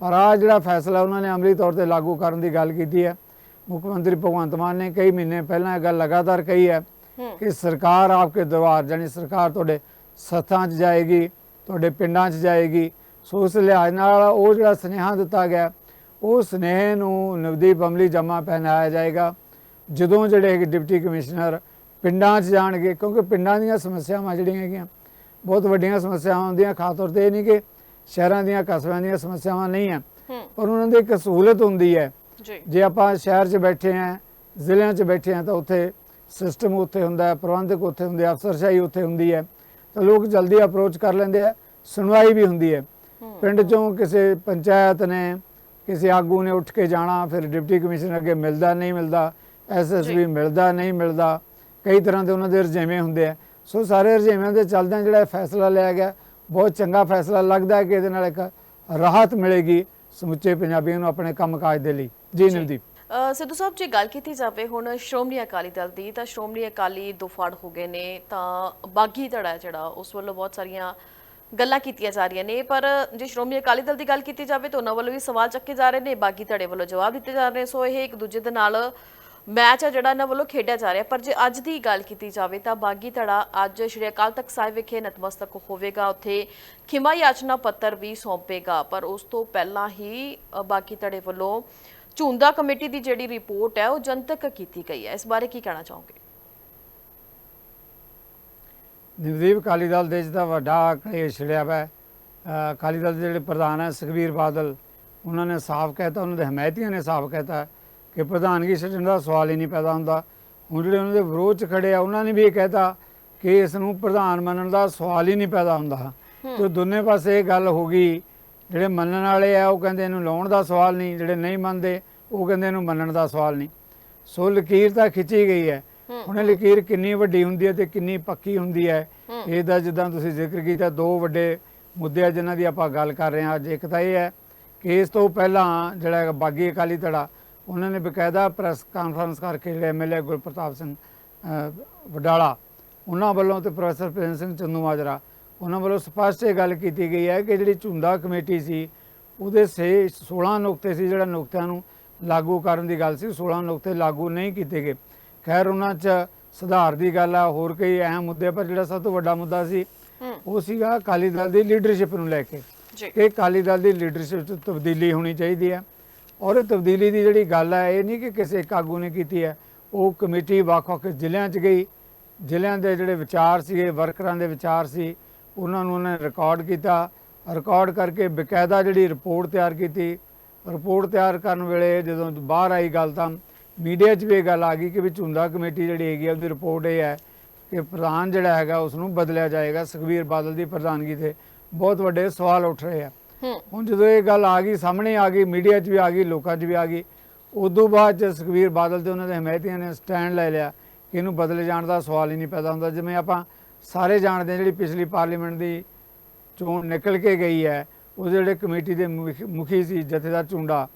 [SPEAKER 2] ਪਰ ਆ ਜਿਹੜਾ ਫੈਸਲਾ ਉਹਨਾਂ ਨੇ ਅਮਲੀ ਤੌਰ ਤੇ ਲਾਗੂ ਕਰਨ ਦੀ ਗੱਲ ਕੀਤੀ ਹੈ। ਮੁੱਖ ਮੰਤਰੀ ਭਗਵੰਤ ਮਾਨ ਨੇ ਕਈ ਮਹੀਨੇ ਪਹਿਲਾਂ ਇਹ ਗੱਲ ਲਗਾਤਾਰ ਕਹੀ ਹੂੰ ਕਿ ਸਰਕਾਰ ਆਪਕੇ ਦਰਬਾਰ ਜਾਨੀ ਸਰਕਾਰ ਤੁਹਾਡੇ ਸੱਥਾਂ 'ਚ ਜਾਏਗੀ ਤੁਹਾਡੇ ਪਿੰਡਾਂ 'ਚ ਜਾਏਗੀ। ਸੋ ਉਸ ਲਿਹਾਜ਼ ਨਾਲ ਉਹ ਜਿਹੜਾ ਸੁਨੇਹਾ ਦਿੱਤਾ ਗਿਆ ਉਹ ਸੁਨੇਹੇ ਨੂੰ ਨਵਦੀਪ ਅਮਲੀ ਜਮਾ ਪਹਿਨਾਇਆ ਜਾਏਗਾ। ਜਦੋਂ ਜਿਹੜੇ ਡਿਪਟੀ ਕਮਿਸ਼ਨਰ ਪਿੰਡਾਂ 'ਚ ਜਾਣਗੇ ਕਿਉਂਕਿ ਪਿੰਡਾਂ ਦੀਆਂ ਸਮੱਸਿਆਵਾਂ ਜਿਹੜੀਆਂ ਹੈਗੀਆਂ ਬਹੁਤ ਵੱਡੀਆਂ ਸਮੱਸਿਆਵਾਂ ਹੁੰਦੀਆਂ ਖਾਸ ਤੌਰ ਤੇ ਇਹ ਨਹੀਂ ਕਿ ਸ਼ਹਿਰਾਂ ਦੀਆਂ ਕਸਬਿਆਂ ਦੀਆਂ ਸਮੱਸਿਆਵਾਂ ਨਹੀਂ
[SPEAKER 1] ਹੂੰ।
[SPEAKER 2] ਪਰ ਉਹਨਾਂ ਦੀ ਇੱਕ ਸਹੂਲਤ ਹੁੰਦੀ ਹੈ।
[SPEAKER 1] ਜੀ।
[SPEAKER 2] ਜੇ ਆਪਾਂ ਸ਼ਹਿਰ 'ਚ ਬੈਠੇ ਆਂ ਜ਼ਿਲ੍ਹਿਆਂ 'ਚ ਬੈਠੇ ਆਂ ਤਾਂ ਉੱਥੇ ਸਿਸਟਮ ਉੱਥੇ ਹੁੰਦਾ ਹੈ ਪ੍ਰਬੰਧਕ ਉੱਥੇ ਹੁੰਦੇ ਆ, ਅਫਸਰਸ਼ਾਹੀ ਉੱਥੇ ਹੁੰਦੀ ਹੈ। ਤਾਂ ਲੋਕ ਜਲਦੀ ਅਪਰੋਚ ਕਰ ਲੈਂਦੇ ਆ ਸੁਣਵਾਈ ਵੀ ਹੁੰਦੀ ਹੈ। ਪਿੰਡ 'ਚੋਂ ਕਿਸੇ ਪੰਚਾਇਤ ਨੇ ਕਿਸੇ ਆਗੂ ਨੇ ਉੱਠ ਕੇ ਜਾਣਾ ਫਿਰ ਡਿਪਟੀ ਕਮਿਸ਼ਨਰ ਅੱਗੇ ਮਿਲਦਾ ਨਹੀਂ ਮਿਲਦਾ ਐਸਐਸਬੀ। ਮਿਲਦਾ ਨਹੀਂ ਮਿਲਦਾ ਕਈ ਤਰ੍ਹਾਂ ਦੇ ਉਹਨਾਂ ਦੇ ਰਜੇਵੇਂ ਹੁੰਦੇ ਆ। ਸੋ ਸਾਰੇ ਰਜੇਵਿਆਂ ਦੇ ਚੱਲਦਿਆਂ ਜਿਹੜਾ ਫੈਸਲਾ ਲਿਆ ਗਿਆ ਬਹੁਤ ਚੰਗਾ ਫੈਸਲਾ ਲੱਗਦਾ ਹੈ ਕਿ ਇਹਦੇ ਨਾਲ ਇੱਕ ਰਾਹਤ ਮਿਲੇਗੀ ਸਮੁੱਚੇ ਪੰਜਾਬੀਆਂ ਨੂੰ ਆਪਣੇ ਕੰਮਕਾਜ ਦੇ ਲਈ। ਜੀ। ਨਵਦੀਪ
[SPEAKER 1] ਸਿੱਧੂ ਸਾਹਿਬ, ਜੇ ਗੱਲ ਕੀਤੀ ਜਾਵੇ ਹੁਣ ਸ਼੍ਰੋਮਣੀ ਅਕਾਲੀ ਦਲ ਦੀ, ਤਾਂ ਸ਼੍ਰੋਮਣੀ ਅਕਾਲੀ ਦੋ ਫੜ ਹੋ ਗਏ ਨੇ, ਤਾਂ ਬਾਗੀ ਧੜਾ ਜਿਹੜਾ, ਉਸ ਵੱਲੋਂ ਬਹੁਤ ਸਾਰੀਆਂ ਗੱਲਾਂ ਕੀਤੀਆਂ ਜਾ ਰਹੀਆਂ ਨੇ, ਪਰ ਜੇ ਸ਼੍ਰੋਮਣੀ ਅਕਾਲੀ ਦਲ ਦੀ ਗੱਲ ਕੀਤੀ ਜਾਵੇ, ਤਾਂ ਉਹਨਾਂ ਵੱਲੋਂ ਵੀ ਸਵਾਲ ਚੱਕੇ ਜਾ ਰਹੇ ਨੇ, ਬਾਗੀ ਧੜੇ ਵੱਲੋਂ ਜਵਾਬ ਦਿੱਤੇ ਜਾ ਰਹੇ ਨੇ, ਸੋ ਇਹ ਇੱਕ ਦੂਜੇ ਦੇ ਨਾਲ ਮੈਚ ਹੈ ਜਿਹੜਾ ਇਹਨਾਂ ਵੱਲੋਂ ਖੇਡਿਆ ਜਾ ਰਿਹਾ। ਪਰ ਜੇ ਅੱਜ ਦੀ ਗੱਲ ਕੀਤੀ ਜਾਵੇ, ਤਾਂ ਬਾਗੀ ਧੜਾ ਅੱਜ ਸ਼੍ਰੀ ਅਕਾਲ ਤਖਤ ਸਾਹਿਬ ਵਿਖੇ ਨਤਮਸਤਕ ਹੋਵੇਗਾ, ਉੱਥੇ ਖਿਮਾ ਯਾਚਨਾ ਪੱਤਰ ਵੀ ਸੌਂਪੇਗਾ, ਪਰ ਉਸ ਤੋਂ ਪਹਿਲਾਂ ਹੀ ਬਾਗੀ ਧੜੇ ਵੱਲੋਂ ਝੁੰਦਾ ਕਮੇਟੀ ਦੀ ਜਿਹੜੀ ਰਿਪੋਰਟ ਹੈ ਉਹ ਜਨਤਕ ਕੀਤੀ ਗਈ ਹੈ। ਇਸ ਬਾਰੇ ਕੀ ਕਹਿਣਾ ਚਾਹੋਗੇ?
[SPEAKER 2] ਨਵਦੀਪ ਅਕਾਲੀ ਦਲ ਦੇਸ਼ ਦਾ ਵੱਡਾ ਕਲੇਸ਼ ਛਿੜਿਆ ਵਾ ਅ, ਅਕਾਲੀ ਦਲ ਦੇ ਜਿਹੜੇ ਪ੍ਰਧਾਨ ਹੈ ਸੁਖਬੀਰ ਬਾਦਲ ਉਹਨਾਂ ਨੇ ਸਾਫ਼ ਕਹਿਤਾ ਉਹਨਾਂ ਦੇ ਹਮਾਇਤੀਆਂ ਨੇ ਸਾਫ਼ ਕਹਿਤਾ ਕਿ ਪ੍ਰਧਾਨਗੀ ਛੱਡਣ ਦਾ ਸਵਾਲ ਹੀ ਨਹੀਂ ਪੈਦਾ ਹੁੰਦਾ। ਹੁਣ ਜਿਹੜੇ ਉਹਨਾਂ ਦੇ ਵਿਰੋਧ ਚ ਖੜੇ ਆ ਉਹਨਾਂ ਨੇ ਵੀ ਇਹ ਕਹਿਤਾ ਕਿ ਇਸ ਨੂੰ ਪ੍ਰਧਾਨ ਮੰਨਣ ਦਾ ਸਵਾਲ ਹੀ ਨਹੀਂ ਪੈਦਾ ਹੁੰਦਾ। ਤੇ ਦੋਨੇ ਪਾਸੇ ਇਹ ਗੱਲ ਹੋ ਗਈ ਜਿਹੜੇ ਮੰਨਣ ਵਾਲੇ ਆ ਉਹ ਕਹਿੰਦੇ ਇਹਨੂੰ ਲਾਉਣ ਦਾ ਸਵਾਲ ਨਹੀਂ ਜਿਹੜੇ ਨਹੀਂ ਮੰਨਦੇ ਉਹ ਕਹਿੰਦੇ ਇਹਨੂੰ ਮੰਨਣ ਦਾ ਸਵਾਲ ਨਹੀਂ। ਸੋ ਲਕੀਰ ਤਾਂ ਖਿੱਚੀ ਗਈ ਹੈ। ਹੁਣ ਇਹ ਲਕੀਰ ਕਿੰਨੀ ਵੱਡੀ ਹੁੰਦੀ ਹੈ ਤੇ ਕਿੰਨੀ ਪੱਕੀ ਹੁੰਦੀ ਹੈ ਇਹਦਾ ਜਿੱਦਾਂ ਤੁਸੀਂ ਜ਼ਿਕਰ ਕੀਤਾ ਦੋ ਵੱਡੇ ਮੁੱਦੇ ਆ ਜਿਨ੍ਹਾਂ ਦੀ ਆਪਾਂ ਗੱਲ ਕਰ ਰਹੇ ਹਾਂ ਅੱਜ। ਇੱਕ ਤਾਂ ਇਹ ਹੈ ਕਿ ਇਸ ਤੋਂ ਪਹਿਲਾਂ ਜਿਹੜਾ ਬਾਗੀ ਅਕਾਲੀ ਧੜਾ ਉਹਨਾਂ ਨੇ ਬਕਾਇਦਾ ਪ੍ਰੈਸ ਕਾਨਫਰੰਸ ਕਰਕੇ ਜਿਹੜੇ ਐਮਐਲਏ ਗੁਰਪ੍ਰਤਾਪ ਸਿੰਘ ਵਡਾਲਾ ਉਹਨਾਂ ਵੱਲੋਂ ਤੇ ਪ੍ਰੋਫੈਸਰ ਪ੍ਰੇਮ ਸਿੰਘ ਚੰਦੂ ਮਾਜਰਾ ਉਹਨਾਂ ਵੱਲੋਂ ਸਪਸ਼ਟ ਇਹ ਗੱਲ ਕੀਤੀ ਗਈ ਹੈ ਕਿ ਜਿਹੜੀ ਝੁੰਦਾ ਕਮੇਟੀ ਸੀ ਉਹਦੇ ਸੇ 16 ਨੁਕਤੇ ਸੀ ਜਿਹੜਾ ਨੁਕਤਿਆਂ ਨੂੰ ਲਾਗੂ ਕਰਨ ਦੀ ਗੱਲ ਸੀ 16 ਨੁਕਤੇ ਲਾਗੂ ਨਹੀਂ ਕੀਤੇ ਗਏ। ਖੈਰ ਉਹਨਾਂ 'ਚ ਸੁਧਾਰ ਦੀ ਗੱਲ ਆ ਹੋਰ ਕਈ ਅਹਿਮ ਮੁੱਦੇ ਪਰ ਜਿਹੜਾ ਸਭ ਤੋਂ ਵੱਡਾ ਮੁੱਦਾ ਸੀ ਉਹ ਸੀਗਾ ਅਕਾਲੀ ਦਲ ਦੀ ਲੀਡਰਸ਼ਿਪ ਨੂੰ ਲੈ ਕੇ ਕਿ ਅਕਾਲੀ ਦਲ ਦੀ ਲੀਡਰਸ਼ਿਪ 'ਚ ਤਬਦੀਲੀ ਹੋਣੀ ਚਾਹੀਦੀ ਹੈ। ਔਰ ਇਹ ਤਬਦੀਲੀ ਦੀ ਜਿਹੜੀ ਗੱਲ ਹੈ ਇਹ ਨਹੀਂ ਕਿ ਕਿਸੇ ਇੱਕ ਆਗੂ ਨੇ ਕੀਤੀ ਹੈ। ਉਹ ਕਮੇਟੀ ਵੱਖ-ਵੱਖ ਜ਼ਿਲ੍ਹਿਆਂ 'ਚ ਗਈ। ਜ਼ਿਲ੍ਹਿਆਂ ਦੇ ਜਿਹੜੇ ਵਿਚਾਰ ਸੀਗੇ ਵਰਕਰਾਂ ਦੇ ਵਿਚਾਰ ਸੀ ਉਹਨਾਂ ਨੂੰ ਉਹਨਾਂ ਨੇ ਰਿਕਾਰਡ ਕੀਤਾ। ਰਿਕਾਰਡ ਕਰਕੇ ਬਕਾਇਦਾ ਜਿਹੜੀ ਰਿਪੋਰਟ ਤਿਆਰ ਕੀਤੀ। ਰਿਪੋਰਟ ਤਿਆਰ ਕਰਨ ਵੇਲੇ ਜਦੋਂ ਬਾਹਰ ਆਈ ਗੱਲ ਤਾਂ ਮੀਡੀਆ 'ਚ ਵੀ ਇਹ ਗੱਲ ਆ ਗਈ ਕਿ ਵੀ ਝੁੰਦਾ ਕਮੇਟੀ ਜਿਹੜੀ ਹੈਗੀ ਆ ਉਹਦੀ ਰਿਪੋਰਟ ਇਹ ਹੈ ਕਿ ਪ੍ਰਧਾਨ ਜਿਹੜਾ ਹੈਗਾ ਉਸ ਨੂੰ ਬਦਲਿਆ ਜਾਏਗਾ ਸੁਖਬੀਰ ਬਾਦਲ ਦੀ ਪ੍ਰਧਾਨਗੀ ਤੇ ਬਹੁਤ ਵੱਡੇ ਸਵਾਲ ਉੱਠ ਰਹੇ ਆ। ਹੁਣ ਜਦੋਂ ਇਹ ਗੱਲ ਆ ਗਈ ਸਾਹਮਣੇ ਆ ਗਈ ਮੀਡੀਆ 'ਚ ਵੀ ਆ ਗਈ ਲੋਕਾਂ 'ਚ ਵੀ ਆ ਗਈ ਉਦੋਂ ਬਾਅਦ ਚ ਸੁਖਬੀਰ ਬਾਦਲ ਤੇ ਉਹਨਾਂ ਦੇ ਹਮਾਇਤੀਆਂ ਨੇ ਸਟੈਂਡ ਲੈ ਲਿਆ ਕਿ ਇਹਨੂੰ ਬਦਲੇ ਜਾਣ ਦਾ ਸਵਾਲ ਹੀ ਨਹੀਂ ਪੈਦਾ ਹੁੰਦਾ। ਜਿਵੇਂ ਆਪਾਂ ਸਾਰੇ ਜਾਣਦੇ ਜਿਹੜੀ ਪਿਛਲੀ ਪਾਰਲੀਮੈਂਟ ਦੀ ਚੋਣ ਨਿਕਲ ਕੇ ਗਈ ਹੈ ਉਹ ਜਿਹੜੇ ਕਮੇਟੀ ਦੇ ਮੁਖ- ਸੀ ਜਥੇਦਾਰ ਚੁੰਡਾ